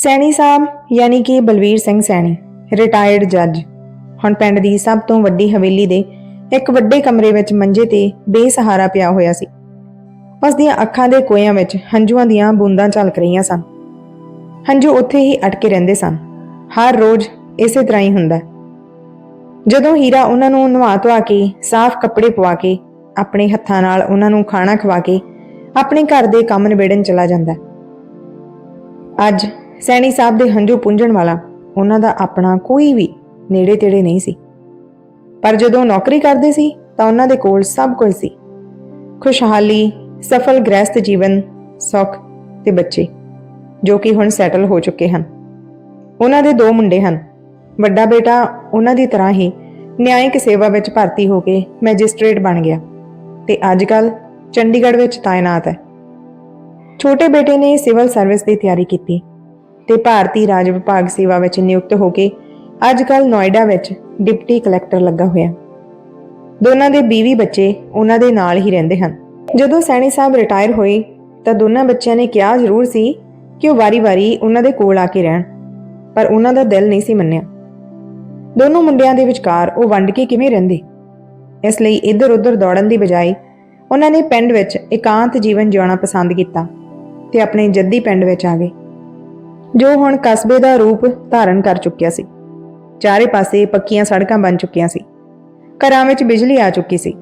ਸੈਣੀ ਸਾਹਿਬ, ਯਾਨੀ ਕਿ ਬਲਵੀਰ ਸਿੰਘ ਸੈਣੀ ਰਿਟਾਇਰਡ ਜੱਜ ਹੁਣ ਪਿੰਡ ਦੀ ਸਭ ਤੋਂ ਵੱਡੀ ਹਵੇਲੀ ਦੇ ਇੱਕ ਵੱਡੇ ਕਮਰੇ ਵਿੱਚ ਮੰਜੇ ਤੇ ਬੇਸਹਾਰਾ ਪਿਆ ਹੋਇਆ ਸੀ। ਉਸ ਦੀਆਂ ਅੱਖਾਂ ਦੇ ਕੋਇਆਂ ਵਿੱਚ ਹੰਝੂਆਂ ਦੀਆਂ ਬੂੰਦਾਂ ਝਲਕ ਰਹੀਆਂ ਸਨ। ਹੰਝੂ ਉੱਥੇ ਹੀ ਅਟਕੇ ਰਹਿੰਦੇ ਸਨ। ਹਰ ਰੋਜ਼ ਇਸੇ ਤਰ੍ਹਾਂ ਹੀ ਹੁੰਦਾ ਜਦੋਂ ਹੀਰਾ ਉਹਨਾਂ ਨੂੰ ਨਵਾ ਧਵਾ ਕੇ, ਸਾਫ਼ ਕੱਪੜੇ ਪਵਾ ਕੇ, ਆਪਣੇ ਹੱਥਾਂ ਨਾਲ ਉਹਨਾਂ ਨੂੰ ਖਾਣਾ ਖਵਾ ਕੇ, ਆਪਣੇ ਘਰ ਦੇ ਕੰਮ ਨਿਬੇੜਨ ਚਲਾ ਜਾਂਦਾ ਅੱਜ ਸੈਣੀ ਸਾਹਿਬ ਦੇ ਹੰਝੂ ਪੁੰਝਣ ਵਾਲਾ ਉਹਨਾਂ ਦਾ ਆਪਣਾ ਕੋਈ ਵੀ ਨੇੜੇ ਤੇੜੇ ਨਹੀਂ ਸੀ। ਪਰ ਜਦੋਂ ਨੌਕਰੀ ਕਰਦੇ ਸੀ, ਤਾਂ ਉਹਨਾਂ ਦੇ ਕੋਲ ਸਭ ਕੁਝ ਸੀ। ਖੁਸ਼ਹਾਲੀ, ਸਫਲ ਗ੍ਰਸਤ ਜੀਵਨ, ਸੁੱਖ ਤੇ ਬੱਚੇ, ਜੋ ਕਿ ਹੁਣ ਸੈਟਲ ਹੋ ਚੁੱਕੇ ਹਨ। ਉਹਨਾਂ ਦੇ ਦੋ ਮੁੰਡੇ ਹਨ। ਵੱਡਾ ਬੇਟਾ ਉਹਨਾਂ ਦੀ ਤਰ੍ਹਾਂ ਹੀ ਨਿਆਇਕ ਸੇਵਾ ਵਿੱਚ ਭਰਤੀ ਹੋ ਕੇ ਮੈਜਿਸਟ੍ਰੇਟ ਬਣ ਗਿਆ ਤੇ ਅੱਜ ਕੱਲ ਚੰਡੀਗੜ੍ਹ ਵਿੱਚ ਤਾਇਨਾਤ ਹੈ। ਛੋਟੇ ਬੇਟੇ ਨੇ ਸਿਵਲ ਸਰਵਿਸ ਦੀ ਤਿਆਰੀ ਕੀਤੀ। ਤੇ ਭਾਰਤੀ ਰਾਜ ਵਿਭਾਗ ਸੇਵਾ ਵਿੱਚ ਨਿਯੁਕਤ ਹੋ ਕੇ ਅੱਜ ਕੱਲ ਨੋਇਡਾ ਵਿੱਚ ਡਿਪਟੀ ਕਲੈਕਟਰ ਲੱਗਾ ਹੋਇਆ। ਦੋਨਾਂ ਦੇ 20 ਬੱਚੇ ਉਹਨਾਂ ਦੇ ਨਾਲ ਹੀ ਰਹਿੰਦੇ ਹਨ। ਜਦੋਂ ਸੈਣੀ ਸਾਹਿਬ ਰਿਟਾਇਰ ਹੋਏ ਤਾਂ ਦੋਨਾਂ ਬੱਚਿਆਂ ਨੇ ਕਿਹਾ ਜ਼ਰੂਰ ਸੀ ਕਿ ਉਹ ਵਾਰੀ-ਵਾਰੀ ਉਹਨਾਂ ਦੇ ਕੋਲ ਆ ਕੇ ਰਹਿਣ, ਪਰ ਉਹਨਾਂ ਦਾ ਦਿਲ ਨਹੀਂ ਸੀ ਮੰਨਿਆ। ਦੋਨੋਂ ਮੁੰਡਿਆਂ ਦੇ ਵਿਚਕਾਰ ਉਹ ਵੰਡ ਕੇ ਕਿਵੇਂ ਰਹਿੰਦੇ? ਇਸ ਲਈ ਇੱਧਰ-ਉੱਧਰ ਦੌੜਨ ਦੀ ਬਜਾਏ ਉਹਨਾਂ ਨੇ ਪਿੰਡ ਵਿੱਚ ਇਕਾਂਤ ਜੀਵਨ ਜਿਉਣਾ ਪਸੰਦ ਕੀਤਾ ਤੇ ਆਪਣੇ ਜੱਦੀ ਪਿੰਡ ਵਿੱਚ ਆ ਗਏ। ਜੋ ਹੁਣ ਕਸਬੇ ਦਾ ਰੂਪ ਧਾਰਨ ਕਰ ਚੁੱਕਿਆ ਸੀ। ਚਾਰੇ ਪਾਸੇ ਪੱਕੀਆਂ ਸੜਕਾਂ ਬਣ ਚੁੱਕੀਆਂ ਸੀ। ਘਰਾਂ ਵਿੱਚ ਬਿਜਲੀ ਆ ਚੁੱਕੀ ਸੀ।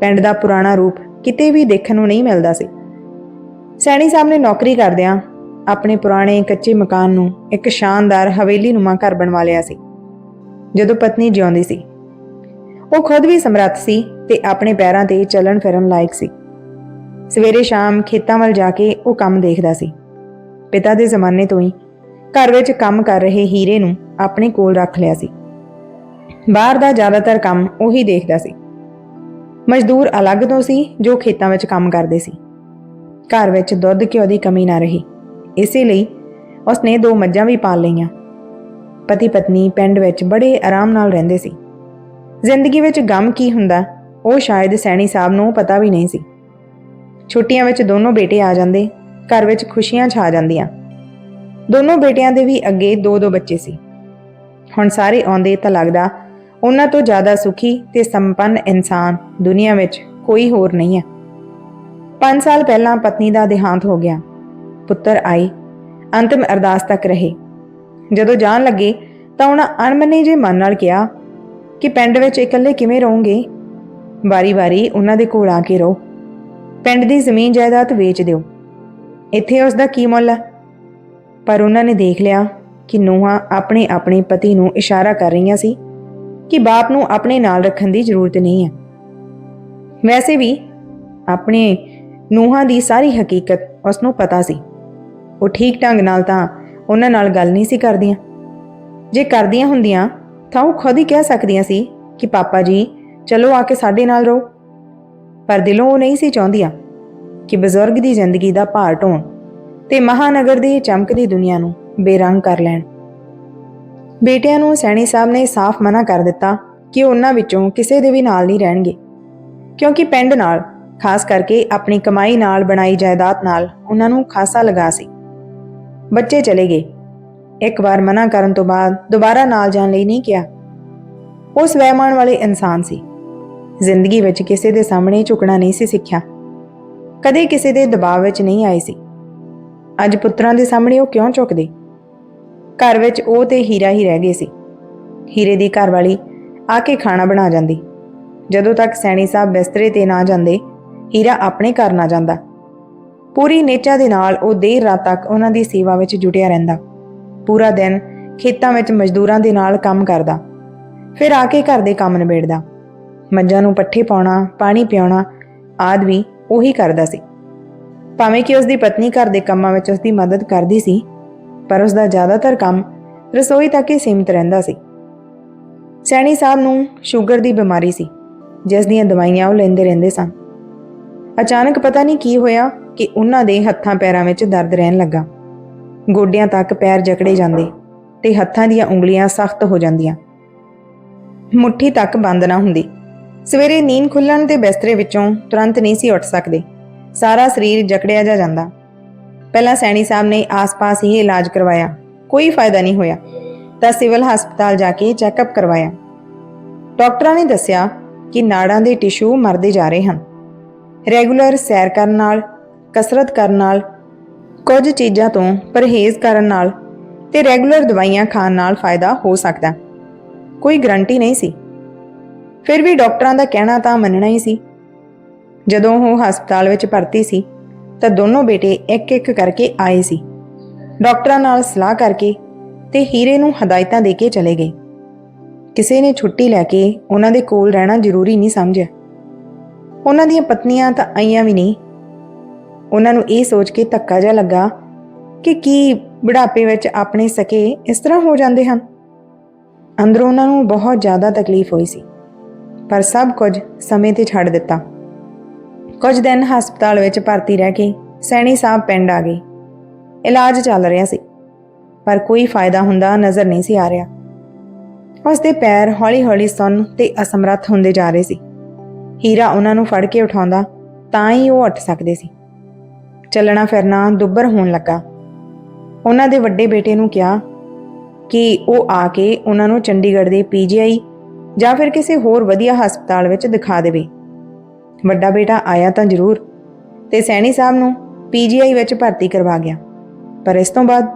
ਪਿੰਡ ਦਾ ਪੁਰਾਣਾ ਰੂਪ ਕਿਤੇ ਵੀ ਦੇਖਣ ਨੂੰ ਨਹੀਂ ਮਿਲਦਾ ਸੀ। ਸੈਣੀ ਸਾਹਿਬ ਨੇ ਨੌਕਰੀ ਕਰਦਿਆਂ ਆਪਣੇ ਪੁਰਾਣੇ ਕੱਚੇ ਮਕਾਨ ਨੂੰ ਇੱਕ ਸ਼ਾਨਦਾਰ ਹਵੇਲੀ ਨੁਮਾ ਘਰ ਬਣਵਾ ਲਿਆ ਸੀ। ਜਦੋਂ ਪਤਨੀ ਜਿਉਂਦੀ ਸੀ। ਉਹ ਖੁਦ ਵੀ ਸਮਰੱਥ ਸੀ ਤੇ ਆਪਣੇ ਪੈਰਾਂ ਤੇ ਚੱਲਣ ਫਿਰਨ ਲਾਇਕ ਸੀ। ਸਵੇਰੇ ਸ਼ਾਮ ਖੇਤਾਂ ਵੱਲ ਜਾ ਕੇ ਉਹ ਕੰਮ ਦੇਖਦਾ ਸੀ। ਪਿਤਾ ਦੇ ਜ਼ਮਾਨੇ ਤੋਂ ਹੀ ਘਰ ਵਿੱਚ ਕੰਮ ਕਰ ਰਹੇ ਹੀਰੇ ਨੂੰ ਆਪਣੇ ਕੋਲ ਰੱਖ ਲਿਆ ਸੀ। ਬਾਹਰ ਦਾ ਜ਼ਿਆਦਾਤਰ ਕੰਮ ਉਹੀ ਦੇਖਦਾ ਸੀ। ਮਜ਼ਦੂਰ ਅਲੱਗ ਤੋਂ ਸੀ ਜੋ ਖੇਤਾਂ ਵਿੱਚ ਕੰਮ ਕਰਦੇ ਸੀ। ਘਰ ਵਿੱਚ ਦੁੱਧ ਘਿਓ ਦੀ ਕਮੀ ਨਾ ਰਹੀ। ਇਸੇ ਲਈ ਉਸਨੇ ਦੋ ਮੱਝਾਂ ਵੀ ਪਾਲ ਲਈਆਂ। ਪਤੀ ਪਤਨੀ ਪਿੰਡ ਵਿੱਚ ਬੜੇ ਆਰਾਮ ਨਾਲ ਰਹਿੰਦੇ ਸੀ। ਜ਼ਿੰਦਗੀ ਵਿੱਚ ਗਮ ਕੀ ਹੁੰਦਾ, ਉਹ ਸ਼ਾਇਦ ਸੈਣੀ ਸਾਹਿਬ ਨੂੰ ਪਤਾ ਵੀ ਨਹੀਂ ਸੀ। ਛੁੱਟੀਆਂ ਵਿੱਚ ਦੋਨੋਂ ਬੇਟੇ ਆ ਜਾਂਦੇ ਘਰ ਵਿੱਚ ਖੁਸ਼ੀਆਂ ਛਾ ਜਾਂਦੀਆਂ। ਦੋਨੋਂ ਬੇਟਿਆਂ ਦੇ ਵੀ ਅੱਗੇ ਦੋ ਦੋ ਬੱਚੇ ਸੀ। ਹੁਣ ਸਾਰੇ ਆਉਂਦੇ ਤਾਂ ਲੱਗਦਾ ਉਹਨਾਂ ਤੋਂ ਜ਼ਿਆਦਾ ਸੁਖੀ ਤੇ ਸੰਪੰਨ ਇਨਸਾਨ ਦੁਨੀਆ ਵਿੱਚ ਕੋਈ ਹੋਰ ਨਹੀਂ ਹੈ। 5 ਸਾਲ ਪਹਿਲਾਂ ਪਤਨੀ ਦਾ ਦੇਹਾਂਤ ਹੋ ਗਿਆ। ਪੁੱਤਰ ਆਈ, ਅੰਤਿਮ ਅਰਦਾਸ ਤੱਕ ਰਹੇ। ਜਦੋਂ ਜਾਣ ਲੱਗੇ ਤਾਂ ਉਹਨਾਂ ਅਣਮਨੇ ਜੇ ਮਨ ਨਾਲ ਕਿਹਾ, ਕਿ ਪਿੰਡ ਵਿੱਚ ਇਕੱਲੇ ਕਿਵੇਂ ਰਹੋਗੇ? ਵਾਰੀ-ਵਾਰੀ ਉਹਨਾਂ ਦੇ ਕੋਲ ਆ ਕੇ ਰਹੋ। ਪਿੰਡ ਦੀ ਜ਼ਮੀਨ ਜਾਇਦਾਦ ਵੇਚ ਦਿਓ। ਇੱਥੇ ਉਸ ਦਾ ਕੀ ਮੁੱਲ ਹੈ ਪਰ ਉਹਨਾਂ ਨੇ ਦੇਖ ਲਿਆ ਕਿ ਨੂੰਹਾਂ ਆਪਣੇ ਆਪਣੇ ਪਤੀ ਨੂੰ ਇਸ਼ਾਰਾ ਕਰ ਰਹੀਆਂ ਸੀ ਕਿ ਬਾਪ ਨੂੰ ਆਪਣੇ ਨਾਲ ਰੱਖਣ ਦੀ ਜ਼ਰੂਰਤ ਨਹੀਂ ਹੈ ਵੈਸੇ ਵੀ ਆਪਣੇ ਨੂੰਹਾਂ ਦੀ ਸਾਰੀ ਹਕੀਕਤ ਉਸ ਨੂੰ ਪਤਾ ਸੀ। ਉਹ ਠੀਕ ਢੰਗ ਨਾਲ ਤਾਂ ਉਹਨਾਂ ਨਾਲ ਗੱਲ ਨਹੀਂ ਸੀ ਕਰਦੀਆਂ। ਜੇ ਕਰਦੀਆਂ ਹੁੰਦੀਆਂ ਤਾਂ ਉਹ ਖੁਦ ਹੀ ਕਹਿ ਸਕਦੀਆਂ ਸੀ ਕਿ ਪਾਪਾ ਜੀ, ਚਲੋ ਆ ਕੇ ਸਾਡੇ ਨਾਲ ਰਹੋ। ਪਰ ਦਿਲੋਂ ਉਹ ਨਹੀਂ ਸੀ ਚਾਹੁੰਦੀਆਂ। ਕਿ ਬਜ਼ੁਰਗ ਦੀ ਜ਼ਿੰਦਗੀ ਦਾ ਭਾਰ ਢੋਣ ਤੇ ਮਹਾਨਗਰ ਦੀ ਚਮਕਦੀ ਦੁਨੀਆ ਨੂੰ ਬੇਰੰਗ ਕਰ ਲੈਣ। ਬੇਟਿਆਂ ਨੂੰ ਸੈਣੀ ਸਾਹਿਬ ਨੇ ਸਾਫ਼ ਮਨਾ ਕਰ ਦਿੱਤਾ ਕਿ ਉਹ ਉਹਨਾਂ ਵਿੱਚੋਂ ਕਿਸੇ ਦੇ ਵੀ ਨਾਲ ਨਹੀਂ ਰਹਿਣਗੇ, ਕਿਉਂਕਿ ਪਿੰਡ ਨਾਲ, ਖਾਸ ਕਰਕੇ ਆਪਣੀ ਕਮਾਈ ਨਾਲ ਬਣਾਈ ਜਾਇਦਾਦ ਨਾਲ ਉਹਨਾਂ ਨੂੰ ਖਾਸਾ ਲਗਾ ਸੀ। ਬੱਚੇ ਚਲੇ ਗਏ। ਇੱਕ ਵਾਰ ਮਨਾ ਕਰਨ ਤੋਂ ਬਾਅਦ ਦੁਬਾਰਾ ਨਾਲ ਜਾਣ ਲਈ ਨਹੀਂ ਕਿਹਾ। ਉਹ ਸਵੈਮਾਨ ਵਾਲੇ ਇਨਸਾਨ ਸੀ। ਜ਼ਿੰਦਗੀ ਵਿੱਚ ਕਿਸੇ ਦੇ ਸਾਹਮਣੇ ਝੁਕਣਾ ਨਹੀਂ ਸੀ ਸਿੱਖਿਆ। ਕਦੇ ਕਿਸੇ ਦੇ ਦਬਾਅ ਵਿੱਚ ਨਹੀਂ ਆਏ ਸੀ। ਅੱਜ ਪੁੱਤਰਾਂ ਦੇ ਸਾਹਮਣੇ ਉਹ ਕਿਉਂ ਝੁਕਦੇ? ਘਰ ਵਿੱਚ ਉਹ ਤੇ ਹੀਰਾ ਹੀ ਰਹਿ ਗਏ ਸੀ। ਹੀਰੇ ਦੀ ਘਰਵਾਲੀ ਆ ਕੇ ਖਾਣਾ ਬਣਾ ਜਾਂਦੀ। ਜਦੋਂ ਤੱਕ ਸੈਣੀ ਸਾਹਿਬ ਬਿਸਤਰੇ ਤੇ ਨਾ ਜਾਂਦੇ, ਹੀਰਾ ਆਪਣੇ ਘਰ ਨਾ ਜਾਂਦਾ। ਪੂਰੀ ਨੇਚਾ ਦੇ ਨਾਲ ਉਹ ਦੇਰ ਰਾਤ ਤੱਕ ਉਹਨਾਂ ਦੀ ਸੇਵਾ ਵਿੱਚ ਜੁਟਿਆ ਰਹਿੰਦਾ। ਪੂਰਾ ਦਿਨ ਖੇਤਾਂ ਵਿੱਚ ਮਜ਼ਦੂਰਾਂ ਦੇ ਨਾਲ ਕੰਮ ਕਰਦਾ। ਫਿਰ ਆ ਕੇ ਘਰ ਦੇ ਕੰਮ ਨਿਬੇੜਦਾ। ਮੱਝਾਂ ਨੂੰ ਪੱਠੇ ਪਾਉਣਾ, ਪਾਣੀ ਪਿਆਉਣਾ ਆਦਿ ਵੀ ਉਹੀ ਕਰਦਾ ਸੀ। ਭਾਵੇਂ ਕਿ ਉਸ ਦੀ ਪਤਨੀ ਘਰ ਦੇ ਕੰਮਾਂ ਵਿੱਚ ਉਸ ਦੀ ਮਦਦ ਕਰਦੀ ਸੀ, ਪਰ ਉਸ ਦਾ ਜ਼ਿਆਦਾਤਰ ਕੰਮ ਰਸੋਈ ਤੱਕ ਹੀ ਸੀਮਿਤ ਰਹਿੰਦਾ ਸੀ। ਸੈਣੀ ਸਾਹਿਬ ਨੂੰ ਸ਼ੂਗਰ ਦੀ ਬਿਮਾਰੀ ਸੀ, ਜਿਸ ਦੀਆਂ ਦਵਾਈਆਂ ਉਹ ਲੈਂਦੇ ਰਹਿੰਦੇ ਸਨ। ਅਚਾਨਕ ਪਤਾ ਨਹੀਂ ਕੀ ਹੋਇਆ ਕਿ ਉਹਨਾਂ ਦੇ ਹੱਥਾਂ ਪੈਰਾਂ ਵਿੱਚ ਦਰਦ ਰਹਿਣ ਲੱਗਾ। ਗੋਡਿਆਂ ਤੱਕ ਪੈਰ ਜਕੜੇ ਜਾਂਦੇ ਤੇ ਹੱਥਾਂ ਦੀਆਂ ਉਂਗਲੀਆਂ ਸਖਤ ਹੋ ਜਾਂਦੀਆਂ। ਮੁੱਠੀ ਤੱਕ ਬੰਦ ਨਾ ਹੁੰਦੀ। ਸਵੇਰੇ ਨੀਂਦ ਖੁੱਲਣ ਤੇ ਬਿਸਤਰੇ ਵਿੱਚੋਂ ਤੁਰੰਤ ਨਹੀਂ ਸੀ ਉੱਠ ਸਕਦੇ। ਸਾਰਾ ਸਰੀਰ ਜਕੜਿਆ ਜਾ ਜਾਂਦਾ। ਪਹਿਲਾਂ ਸੈਣੀ ਸਾਹਿਬ ਨੇ ਆਸ-ਪਾਸ ਹੀ ਇਲਾਜ ਕਰਵਾਇਆ। ਕੋਈ ਫਾਇਦਾ ਨਹੀਂ ਹੋਇਆ। ਤਾਂ ਸਿਵਲ ਹਸਪਤਾਲ ਜਾ ਕੇ ਚੈੱਕਅਪ ਕਰਵਾਇਆ। ਡਾਕਟਰਾਂ ਨੇ ਦੱਸਿਆ ਕਿ ਨਾੜਾਂ ਦੇ ਟਿਸ਼ੂ ਮਰਦੇ ਜਾ ਰਹੇ ਹਨ। ਰੈਗੂਲਰ ਸੈਰ ਕਰਨ ਨਾਲ, ਕਸਰਤ ਕਰਨ ਨਾਲ, ਕੁਝ ਚੀਜ਼ਾਂ ਤੋਂ ਪਰਹੇਜ਼ ਕਰਨ ਨਾਲ ਤੇ ਰੈਗੂਲਰ ਦਵਾਈਆਂ ਖਾਣ ਨਾਲ ਫਾਇਦਾ ਹੋ ਸਕਦਾ। ਕੋਈ ਗਰੰਟੀ ਨਹੀਂ ਸੀ। ਫਿਰ ਵੀ ਡਾਕਟਰਾਂ ਦਾ ਕਹਿਣਾ ਤਾਂ ਮੰਨਣਾ ਹੀ ਸੀ। ਜਦੋਂ ਉਹ ਹਸਪਤਾਲ ਵਿੱਚ ਭਰਤੀ ਸੀ, ਤਾਂ ਦੋਨੋਂ ਬੇਟੇ ਇੱਕ-ਇੱਕ ਕਰਕੇ ਆਏ ਸੀ। ਡਾਕਟਰਾਂ ਨਾਲ ਸਲਾਹ ਕਰਕੇ ਤੇ ਹੀਰੇ ਨੂੰ ਹਦਾਇਤਾਂ ਦੇ ਕੇ ਚਲੇ ਗਏ। ਕਿਸੇ ਨੇ ਛੁੱਟੀ ਲੈ ਕੇ ਉਹਨਾਂ ਦੇ ਕੋਲ ਰਹਿਣਾ ਜ਼ਰੂਰੀ ਨਹੀਂ ਸਮਝਿਆ। ਉਹਨਾਂ ਦੀਆਂ ਪਤਨੀਆਂ ਤਾਂ ਆਈਆਂ ਵੀ ਨਹੀਂ। ਉਹਨਾਂ ਨੂੰ ਇਹ ਸੋਚ ਕੇ ਧੱਕਾ ਜਿਹਾ ਲੱਗਾ ਕਿ ਕੀ ਬੁਢਾਪੇ ਵਿੱਚ ਆਪਣੇ ਸਕੇ ਇਸ ਤਰ੍ਹਾਂ ਹੋ ਜਾਂਦੇ ਹਨ। ਅੰਦਰੋਂ ਉਹਨਾਂ ਨੂੰ ਬਹੁਤ ਜ਼ਿਆਦਾ ਤਕਲੀਫ ਹੋਈ ਸੀ। ਪਰ ਸਭ ਕੁਝ ਸਮੇਂ ਤੇ ਛੱਡ ਦਿੱਤਾ। ਕੁਝ ਦਿਨ ਹਸਪਤਾਲ ਵਿੱਚ ਭਰਤੀ ਰਹਿ ਕੇ ਸੈਣੀ ਸਾਹਿਬ ਪਿੰਡ ਆ ਗਏ। ਇਲਾਜ ਚੱਲ ਰਿਹਾ ਸੀ, ਪਰ ਕੋਈ ਫਾਇਦਾ ਹੁੰਦਾ ਨਜ਼ਰ ਨਹੀਂ ਸੀ ਆ ਰਿਹਾ। ਉਸ ਦੇ ਪੈਰ ਹੌਲੀ-ਹੌਲੀ ਸੁੰਨ ਤੇ ਅਸਮਰੱਥ ਹੁੰਦੇ ਜਾ ਰਹੇ ਸੀ। ਹੀਰਾ ਉਹਨਾਂ ਨੂੰ ਫੜ ਕੇ ਉਠਾਉਂਦਾ ਤਾਂ ਹੀ ਉਹ ਉੱਠ ਸਕਦੇ ਸੀ। ਚੱਲਣਾ ਫਿਰਨਾ ਦੁੱਬਰ ਹੋਣ ਲੱਗਾ। ਉਹਨਾਂ ਦੇ ਵੱਡੇ ਬੇਟੇ ਨੂੰ ਕਿਹਾ ਕਿ ਉਹ ਆ ਕੇ ਉਹਨਾਂ ਨੂੰ ਚੰਡੀਗੜ੍ਹ ਦੇ ਪੀਜੀਆਈ ਜਾਂ ਫਿਰ ਕਿਸੇ ਹੋਰ ਵਧੀਆ ਹਸਪਤਾਲ ਵਿੱਚ ਦਿਖਾ ਦੇਵੇ। ਵੱਡਾ ਬੇਟਾ ਆਇਆ ਤਾਂ ਜ਼ਰੂਰ ਤੇ ਸੈਣੀ ਸਾਹਿਬ ਨੂੰ ਪੀਜੀਆਈ ਵਿੱਚ ਭਰਤੀ ਕਰਵਾ ਗਿਆ। ਪਰ ਇਸ ਤੋਂ ਬਾਅਦ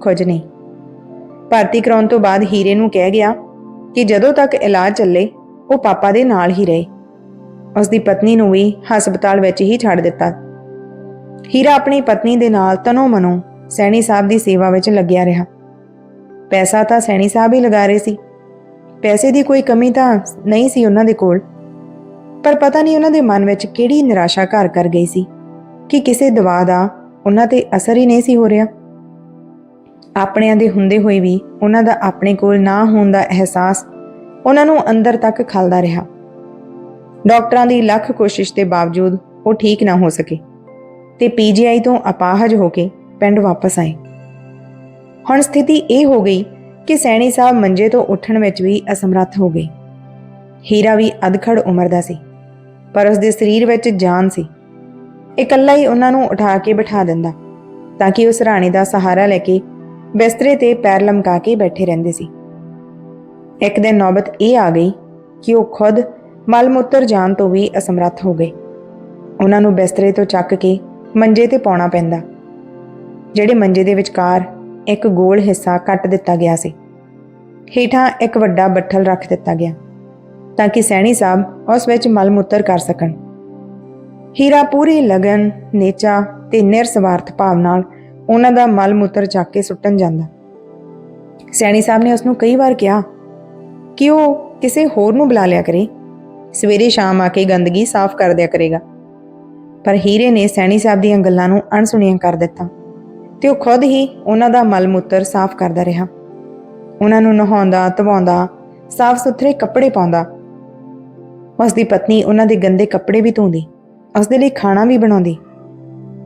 ਕੁਝ ਨਹੀਂ। ਭਰਤੀ ਕਰਾਉਣ ਤੋਂ ਬਾਅਦ ਹੀਰੇ ਨੂੰ ਕਹਿ ਗਿਆ ਕਿ ਜਦੋਂ ਤੱਕ ਇਲਾਜ ਚੱਲੇ, ਉਹ ਪਾਪਾ ਦੇ ਨਾਲ ਹੀ ਰਹੇ। ਉਸ ਦੀ ਪਤਨੀ ਨੂੰ ਵੀ ਹਸਪਤਾਲ ਵਿੱਚ ਹੀ ਛੱਡ ਦਿੱਤਾ। ਹੀਰਾ ਆਪਣੀ ਪਤਨੀ ਦੇ ਨਾਲ ਤਨੋ ਮਨੋ ਸੈਣੀ ਸਾਹਿਬ ਦੀ ਸੇਵਾ ਵਿੱਚ ਲੱਗਿਆ ਰਿਹਾ। ਪੈਸਾ ਤਾਂ ਸੈਣੀ ਸਾਹਿਬ ਹੀ ਲਗਾ ਰਹੇ ਸੀ। ਪੈਸੇ ਦੀ ਕੋਈ ਕਮੀ ਤਾਂ ਨਹੀਂ ਸੀ ਉਹਨਾਂ ਦੇ ਕੋਲ। ਪਰ ਪਤਾ ਨਹੀਂ ਉਹਨਾਂ ਦੇ ਮਨ ਵਿੱਚ ਕਿਹੜੀ ਨਿਰਾਸ਼ਾ ਘਰ ਕਰ ਗਈ ਸੀ ਕਿ ਕਿਸੇ ਦਵਾ ਦਾ ਉਹਨਾਂ ਤੇ ਅਸਰ ਹੀ ਨਹੀਂ ਸੀ ਹੋ ਰਿਹਾ। ਆਪਣਿਆਂ ਦੇ ਹੁੰਦੇ ਹੋਏ ਵੀ ਉਹਨਾਂ ਦਾ ਆਪਣੇ ਕੋਲ ਨਾ ਹੋਣ ਦਾ ਅਹਿਸਾਸ ਉਹਨਾਂ ਨੂੰ ਅੰਦਰ ਤੱਕ ਖਲਦਾ ਰਿਹਾ। ਡਾਕਟਰਾਂ ਦੀ ਲੱਖ ਕੋਸ਼ਿਸ਼ ਦੇ ਬਾਵਜੂਦ ਉਹ ਠੀਕ ਨਾ ਹੋ ਸਕੇ ਤੇ ਪੀਜੀਆਈ ਤੋਂ ਅਪਾਹਜ ਹੋ ਕੇ ਪਿੰਡ ਵਾਪਸ ਆਏ। ਹੁਣ ਸਥਿਤੀ ਇਹ ਹੋ ਗਈ ਕਿ ਸੈਣੀ ਸਾਹਿਬ ਮੰਜੇ ਤੋਂ ਉੱਠਣ ਵਿੱਚ ਵੀ ਅਸਮਰੱਥ ਹੋ ਗਏ। ਹੀਰਾ ਵੀ ਅਧਖੜ ਉਮਰ ਦਾ ਸੀ, ਪਰ ਉਸ ਦੇ ਸਰੀਰ ਵਿੱਚ ਜਾਨ ਸੀ। ਇਕੱਲਾ ਹੀ ਉਹਨਾਂ ਨੂੰ ਉਠਾ ਕੇ ਬਿਠਾ ਦਿੰਦਾ, ਤਾਂ ਕਿ ਉਸ ਰਾਣੀ ਦਾ ਸਹਾਰਾ ਲੈ ਕੇ ਬਿਸਤਰੇ ਤੇ ਪੈਰ ਲਮਕਾ ਕੇ ਬੈਠੇ ਰਹਿੰਦੇ ਸੀ। ਇੱਕ ਦਿਨ ਨੌਬਤ ਇਹ ਆ ਗਈ ਕਿ ਉਹ ਖੁਦ ਮਲਮੂਤਰ ਜਾਣ ਤੋਂ ਵੀ ਅਸਮਰੱਥ ਹੋ ਗਏ। ਉਹਨਾਂ ਨੂੰ ਬਿਸਤਰੇ ਤੋਂ ਚੱਕ ਕੇ ਮੰਜੇ ਤੇ ਪਾਉਣਾ ਪੈਂਦਾ, ਜਿਹੜੇ ਮੰਜੇ ਦੇ ਵਿਚਕਾਰ ਇੱਕ ਗੋਲ ਹਿੱਸਾ ਕੱਟ ਦਿੱਤਾ ਗਿਆ ਸੀ। ਹੇਠਾਂ ਇੱਕ ਵੱਡਾ ਬੱਠਲ ਰੱਖ ਦਿੱਤਾ ਗਿਆ ਤਾਂ ਕਿ ਸੈਣੀ ਸਾਹਿਬ ਉਸ ਵਿੱਚ ਮਲ ਮੂਤਰ ਕਰ ਸਕਣ। ਹੀਰਾ ਪੂਰੀ ਲਗਨ, ਨੇਚਾ ਤੇ ਨਿਰਸਵਾਰਥ ਭਾਵ ਨਾਲ ਉਹਨਾਂ ਦਾ ਮਲ ਮੂਤਰ ਚੱਕ ਕੇ ਸੁੱਟਣ ਜਾਂਦਾ। ਸੈਣੀ ਸਾਹਿਬ ਨੇ ਉਸ ਨੂੰ ਕਈ ਵਾਰ ਕਿਹਾ, ਕਿ ਉਹ ਕਿਸੇ ਹੋਰ ਨੂੰ ਬੁਲਾ ਲਿਆ ਕਰੇ। ਸਵੇਰੇ ਸ਼ਾਮ ਆ ਕੇ ਗੰਦਗੀ ਸਾਫ਼ ਕਰ ਦਿਆ ਕਰੇਗਾ। ਪਰ ਹੀਰੇ ਨੇ ਸੈਣੀ ਸਾਹਿਬ ਦੀਆਂ ਗੱਲਾਂ ਨੂੰ ਅਣਸੁਣੀਆਂ ਕਰ ਦਿੱਤਾ। ਤੇ ਉਹ ਖੁਦ ਹੀ ਉਹਨਾਂ ਦਾ ਮਲ ਮੂਤਰ ਸਾਫ਼ ਕਰਦਾ ਰਿਹਾ। ਉਹਨਾਂ ਨੂੰ ਨਹਾਉਂਦਾ, ਧਵਾਉਂਦਾ, ਸਾਫ਼ ਸੁਥਰੇ ਕੱਪੜੇ ਪਾਉਂਦਾ। ਉਸ ਦੀ ਪਤਨੀ ਉਹਨਾਂ ਦੇ ਗੰਦੇ ਕੱਪੜੇ ਵੀ ਧੋਂਦੀ, ਉਸ ਦੇ ਲਈ ਖਾਣਾ ਵੀ ਬਣਾਉਂਦੀ।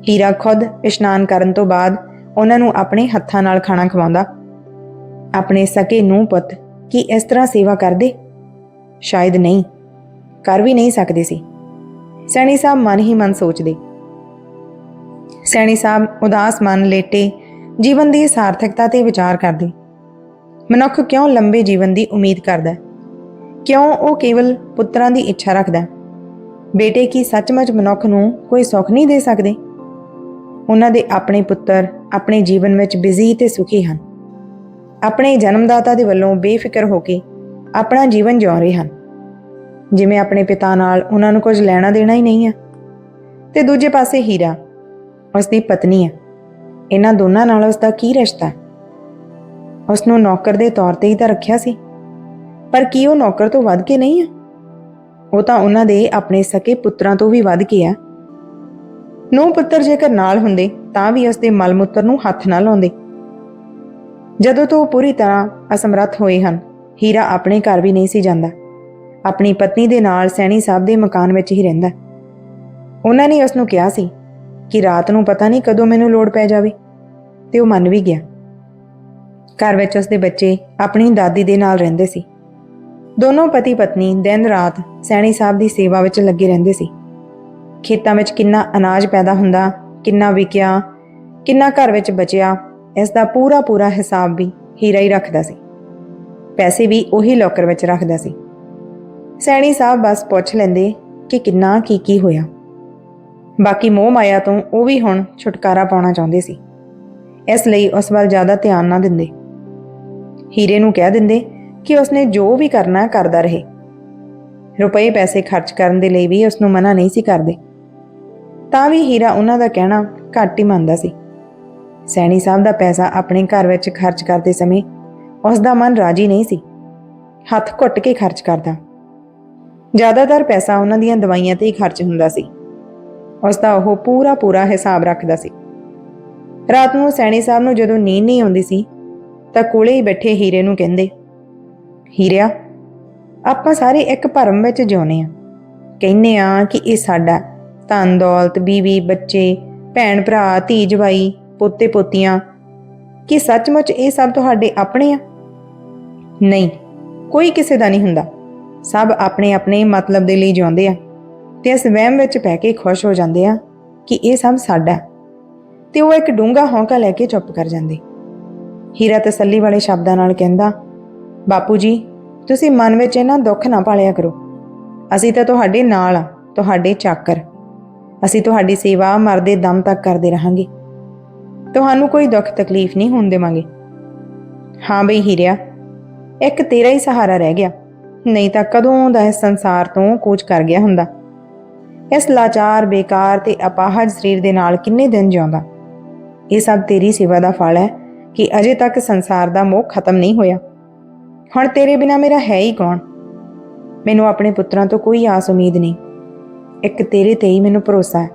ਹੀਰਾ ਖੁਦ ਇਸ਼ਨਾਨ ਕਰਨ ਤੋਂ ਬਾਅਦ ਉਹਨਾਂ ਨੂੰ ਆਪਣੇ ਹੱਥਾਂ ਨਾਲ ਖਾਣਾ ਖਵਾਉਂਦਾ। ਆਪਣੇ ਸਕੇ ਨੂੰ ਪੁੱਤ ਕੀ ਇਸ ਤਰ੍ਹਾਂ ਸੇਵਾ ਕਰਦੇ? ਸ਼ਾਇਦ ਨਹੀਂ, ਕਰ ਵੀ ਨਹੀਂ ਸਕਦੇ ਸੀ। ਸੈਣੀ ਸਾਹਿਬ ਮਨ ਹੀ ਮਨ ਸੋਚਦੇ। ਸੈਣੀ ਸਾਹਿਬ ਉਦਾਸ ਮਨ ਲੇਟੇ, ਜੀਵਨ ਦੀ ਸਾਰਥਕਤਾ ਤੇ ਵਿਚਾਰ ਕਰਦੇ। ਮਨੁੱਖ ਕਿਉਂ ਲੰਬੇ ਜੀਵਨ ਦੀ ਉਮੀਦ ਕਰਦਾ ਕਿਉਂ ਉਹ ਕੇਵਲ ਪੁੱਤਰਾਂ ਦੀ ਇੱਛਾ ਰੱਖਦਾ ਬੇਟੇ ਕੀ ਸੱਚਮੁੱਚ ਮਨੁੱਖ ਨੂੰ ਕੋਈ ਸੁੱਖ ਨਹੀਂ ਦੇ ਸਕਦੇ? ਉਹਨਾਂ ਦੇ ਆਪਣੇ ਪੁੱਤਰ ਆਪਣੇ ਜੀਵਨ ਵਿੱਚ ਬਿਜ਼ੀ ਤੇ ਸੁਖੀ ਹਨ। ਆਪਣੇ ਜਨਮਦਾਤਾ ਦੇ ਵੱਲੋਂ ਬੇਫਿਕਰ ਹੋ ਕੇ ਆਪਣਾ ਜੀਵਨ ਜਿਉ ਰਹੇ ਹਨ। ਜਿਵੇਂ ਆਪਣੇ ਪਿਤਾ ਨਾਲ ਉਹਨਾਂ ਨੂੰ ਕੁਝ ਲੈਣਾ ਦੇਣਾ ਹੀ ਨਹੀਂ ਹੈ। ਤੇ ਦੂਜੇ ਪਾਸੇ ਹੀਰਾ ਉਸ ਦੀ ਪਤਨੀ ਹੈ। ਇਹਨਾਂ ਦੋਨਾਂ ਨਾਲ ਉਸ ਦਾ ਕੀ ਰਿਸ਼ਤਾ ਹੈ? ਉਸ ਨੂੰ ਨੌਕਰ ਦੇ ਤੌਰ ਤੇ ਹੀ ਤਾਂ ਰੱਖਿਆ ਸੀ। ਪਰ ਕੀ ਉਹ ਨੌਕਰ ਤੋਂ ਵੱਧ ਕੇ ਨਹੀਂ ਹੈ? ਉਹ ਤਾਂ ਉਹਨਾਂ ਦੇ ਆਪਣੇ ਸਕੇ ਪੁੱਤਰਾਂ ਤੋਂ ਵੀ ਵੱਧ ਕੇ ਆ ਨੂੰ ਪੁੱਤਰ ਜੇਕਰ ਨਾਲ ਹੁੰਦੇ, ਤਾਂ ਵੀ ਉਸ ਦੇ ਮਲ ਨੂੰ ਹੱਥ ਨਾ ਲਾਉਂਦੇ। ਜਦੋਂ ਤੋਂ ਉਹ ਪੂਰੀ ਤਰ੍ਹਾਂ ਅਸਮਰੱਥ ਹੋਏ ਹਨ, ਹੀਰਾ ਆਪਣੇ ਘਰ ਵੀ ਨਹੀਂ ਸੀ ਜਾਂਦਾ। ਆਪਣੀ ਪਤਨੀ ਦੇ ਨਾਲ ਸੈਣੀ ਸਾਹਿਬ ਦੇ ਮਕਾਨ ਵਿੱਚ ਹੀ ਰਹਿੰਦਾ। ਉਹਨਾਂ ਨੇ ਉਸ ਨੂੰ ਕਿਹਾ ਸੀ ਕਿ ਰਾਤ ਨੂੰ ਪਤਾ ਨਹੀਂ ਕਦੋਂ ਮੈਨੂੰ ਲੋੜ ਪੈ ਜਾਵੇ ਤੇ ਉਹ ਮੰਨ ਵੀ ਗਿਆ। ਘਰ ਵਿੱਚ ਉਸਦੇ ਬੱਚੇ ਆਪਣੀ ਦਾਦੀ ਦੇ ਨਾਲ ਰਹਿੰਦੇ ਸੀ। ਦੋਨੋਂ ਪਤੀ ਪਤਨੀ ਦਿਨ ਰਾਤ ਸੈਣੀ ਸਾਹਿਬ ਦੀ ਸੇਵਾ ਵਿੱਚ ਲੱਗੇ ਰਹਿੰਦੇ ਸੀ। ਖੇਤਾਂ ਵਿੱਚ ਕਿੰਨਾ ਅਨਾਜ ਪੈਦਾ ਹੁੰਦਾ, ਕਿੰਨਾ ਵਿਕਿਆ, ਕਿੰਨਾ ਘਰ ਵਿੱਚ ਬਚਿਆ ਇਸ ਦਾ ਪੂਰਾ ਪੂਰਾ ਹਿਸਾਬ ਵੀ ਹੀਰਾ ਹੀ ਰੱਖਦਾ ਸੀ। ਪੈਸੇ ਵੀ ਉਹੀ ਲੋਕਰ ਵਿੱਚ ਰੱਖਦਾ ਸੀ। ਸੈਣੀ ਸਾਹਿਬ ਬਸ ਪੁੱਛ ਲੈਂਦੇ ਕਿ ਕਿੰਨਾ ਕੀ ਕੀ ਹੋਇਆ। ਬਾਕੀ ਮੋਹ ਮਾਇਆ ਤੋਂ ਉਹ ਵੀ ਹੁਣ ਛੁਟਕਾਰਾ ਪਾਉਣਾ ਚਾਹੁੰਦੇ ਸੀ। ਇਸ ਲਈ ਉਸ ਵੱਲ ਜ਼ਿਆਦਾ ਧਿਆਨ ਨਾ ਦਿੰਦੇ। ਹੀਰੇ ਨੂੰ ਕਹਿ ਦਿੰਦੇ ਕਿ ਉਸਨੇ ਜੋ ਵੀ ਕਰਨਾ ਕਰਦਾ ਰਹੇ। ਰੁਪਏ ਪੈਸੇ ਖਰਚ ਕਰਨ ਦੇ ਲਈ ਵੀ ਉਸ ਨੂੰ ਮਨਾ ਨਹੀਂ ਸੀ ਕਰਦੇ। ਤਾਂ ਵੀ ਹੀਰਾ ਉਹਨਾਂ ਦਾ ਕਹਿਣਾ ਘੱਟ ਹੀ ਮੰਨਦਾ ਸੀ। ਸੈਣੀ ਸਾਹਿਬ ਦਾ ਪੈਸਾ ਆਪਣੇ ਘਰ ਵਿੱਚ ਖਰਚ ਕਰਦੇ ਸਮੇਂ ਉਸ ਦਾ ਮਨ ਰਾਜੀ ਨਹੀਂ ਸੀ। ਹੱਥ ਘੁੱਟ ਕੇ ਖਰਚ ਕਰਦਾ। ਜ਼ਿਆਦਾਤਰ ਪੈਸਾ ਉਹਨਾਂ ਦੀਆਂ ਦਵਾਈਆਂ ਤੇ ਹੀ ਖਰਚ ਹੁੰਦਾ ਸੀ। ਉਸ ਦਾ ਉਹ ਪੂਰਾ ਪੂਰਾ ਹਿਸਾਬ ਰੱਖਦਾ ਸੀ। ਰਾਤ ਨੂੰ ਸੈਣੀ ਸਾਹਿਬ ਨੂੰ ਜਦੋਂ ਨੀਂਦ ਨਹੀਂ ਆਉਂਦੀ ਸੀ, ਤਾਂ ਕੋਲੇ ਹੀ ਬੈਠੇ ਹੀਰੇ ਨੂੰ ਕਹਿੰਦੇ, ਹੀਰਿਆ, ਆਪਾਂ ਸਾਰੇ ਇੱਕ ਭਰਮ ਵਿੱਚ ਜਿਉਂਦੇ ਆ ਕਹਿੰਨੇ ਆ ਕਿ ਇਹ ਸਾਡਾ ਧਨ ਦੌਲਤ, ਬੀਵੀ, ਬੱਚੇ, ਭੈਣ ਭਰਾ, ਧੀ ਜਵਾਈ, ਪੋਤੇ ਪੋਤੀਆਂ, ਕੀ ਸੱਚਮੁੱਚ ਇਹ ਸਭ ਤੁਹਾਡੇ ਆਪਣੇ ਆ? ਨਹੀਂ, ਕੋਈ ਕਿਸੇ ਦਾ ਨਹੀਂ ਹੁੰਦਾ। ਸਭ ਆਪਣੇ ਆਪਣੇ ਮਤਲਬ ਦੇ ਲਈ ਜਿਉਂਦੇ ਆ। ਤੇ ਇਸ ਵਹਿਮ ਵਿੱਚ ਪੈ ਕੇ ਖੁਸ਼ ਹੋ ਜਾਂਦੇ ਆ ਕਿ ਇਹ ਸਭ ਸਾਡਾ ਹੈ। ਤੇ ਉਹ ਇੱਕ ਡੂੰਘਾ ਹੌਂਕਾ ਲੈ ਕੇ ਚੁੱਪ ਕਰ ਜਾਂਦੇ। ਹੀਰਾ ਤਸੱਲੀ ਵਾਲੇ ਸ਼ਬਦਾਂ ਨਾਲ ਕਹਿੰਦਾ, ਬਾਪੂ ਜੀ, ਤੁਸੀਂ ਮਨ ਵਿੱਚ ਇਹਨਾਂ ਦੁੱਖ ਨਾ ਪਾਲਿਆ ਕਰੋ। ਅਸੀਂ ਤਾਂ ਤੁਹਾਡੇ ਨਾਲ ਆ, ਤੁਹਾਡੇ ਚਾਕਰ। ਅਸੀਂ ਤੁਹਾਡੀ ਸੇਵਾ ਮਰਦੇ ਦਮ ਤੱਕ ਕਰਦੇ ਰਹਾਂਗੇ। ਤੁਹਾਨੂੰ ਕੋਈ ਦੁੱਖ ਤਕਲੀਫ ਨਹੀਂ ਹੋਣ ਦੇਵਾਂਗੇ। ਹਾਂ ਬਈ ਹੀਰਿਆ, ਇੱਕ ਤੇਰਾ ਹੀ ਸਹਾਰਾ ਰਹਿ ਗਿਆ। ਨਹੀਂ ਤਾਂ ਕਦੋਂ ਦਾ ਇਸ ਸੰਸਾਰ ਤੋਂ ਕੂਚ ਕਰ ਗਿਆ ਹੁੰਦਾ? ਇਸ ਲਾਚਾਰ, ਬੇਕਾਰ ਤੇ ਅਪਾਹਜ ਸਰੀਰ ਦੇ ਨਾਲ ਕਿੰਨੇ ਦਿਨ ਜਿਉਂਦਾ? ਇਹ ਸਭ ਤੇਰੀ ਸੇਵਾ ਦਾ ਫਲ ਹੈ ਕਿ ਅਜੇ ਤੱਕ ਸੰਸਾਰ ਦਾ ਮੋਹ ਖਤਮ ਨਹੀਂ ਹੋਇਆ। ਹੁਣ ਤੇਰੇ ਬਿਨਾ ਮੇਰਾ ਹੈ ਹੀ ਕੌਣ? ਮੈਨੂੰ ਆਪਣੇ ਪੁੱਤਰਾਂ ਤੋਂ ਕੋਈ ਆਸ ਉਮੀਦ ਨਹੀਂ। ਇੱਕ ਤੇਰੇ ਤੇ ਹੀ ਮੈਨੂੰ ਭਰੋਸਾ ਹੈ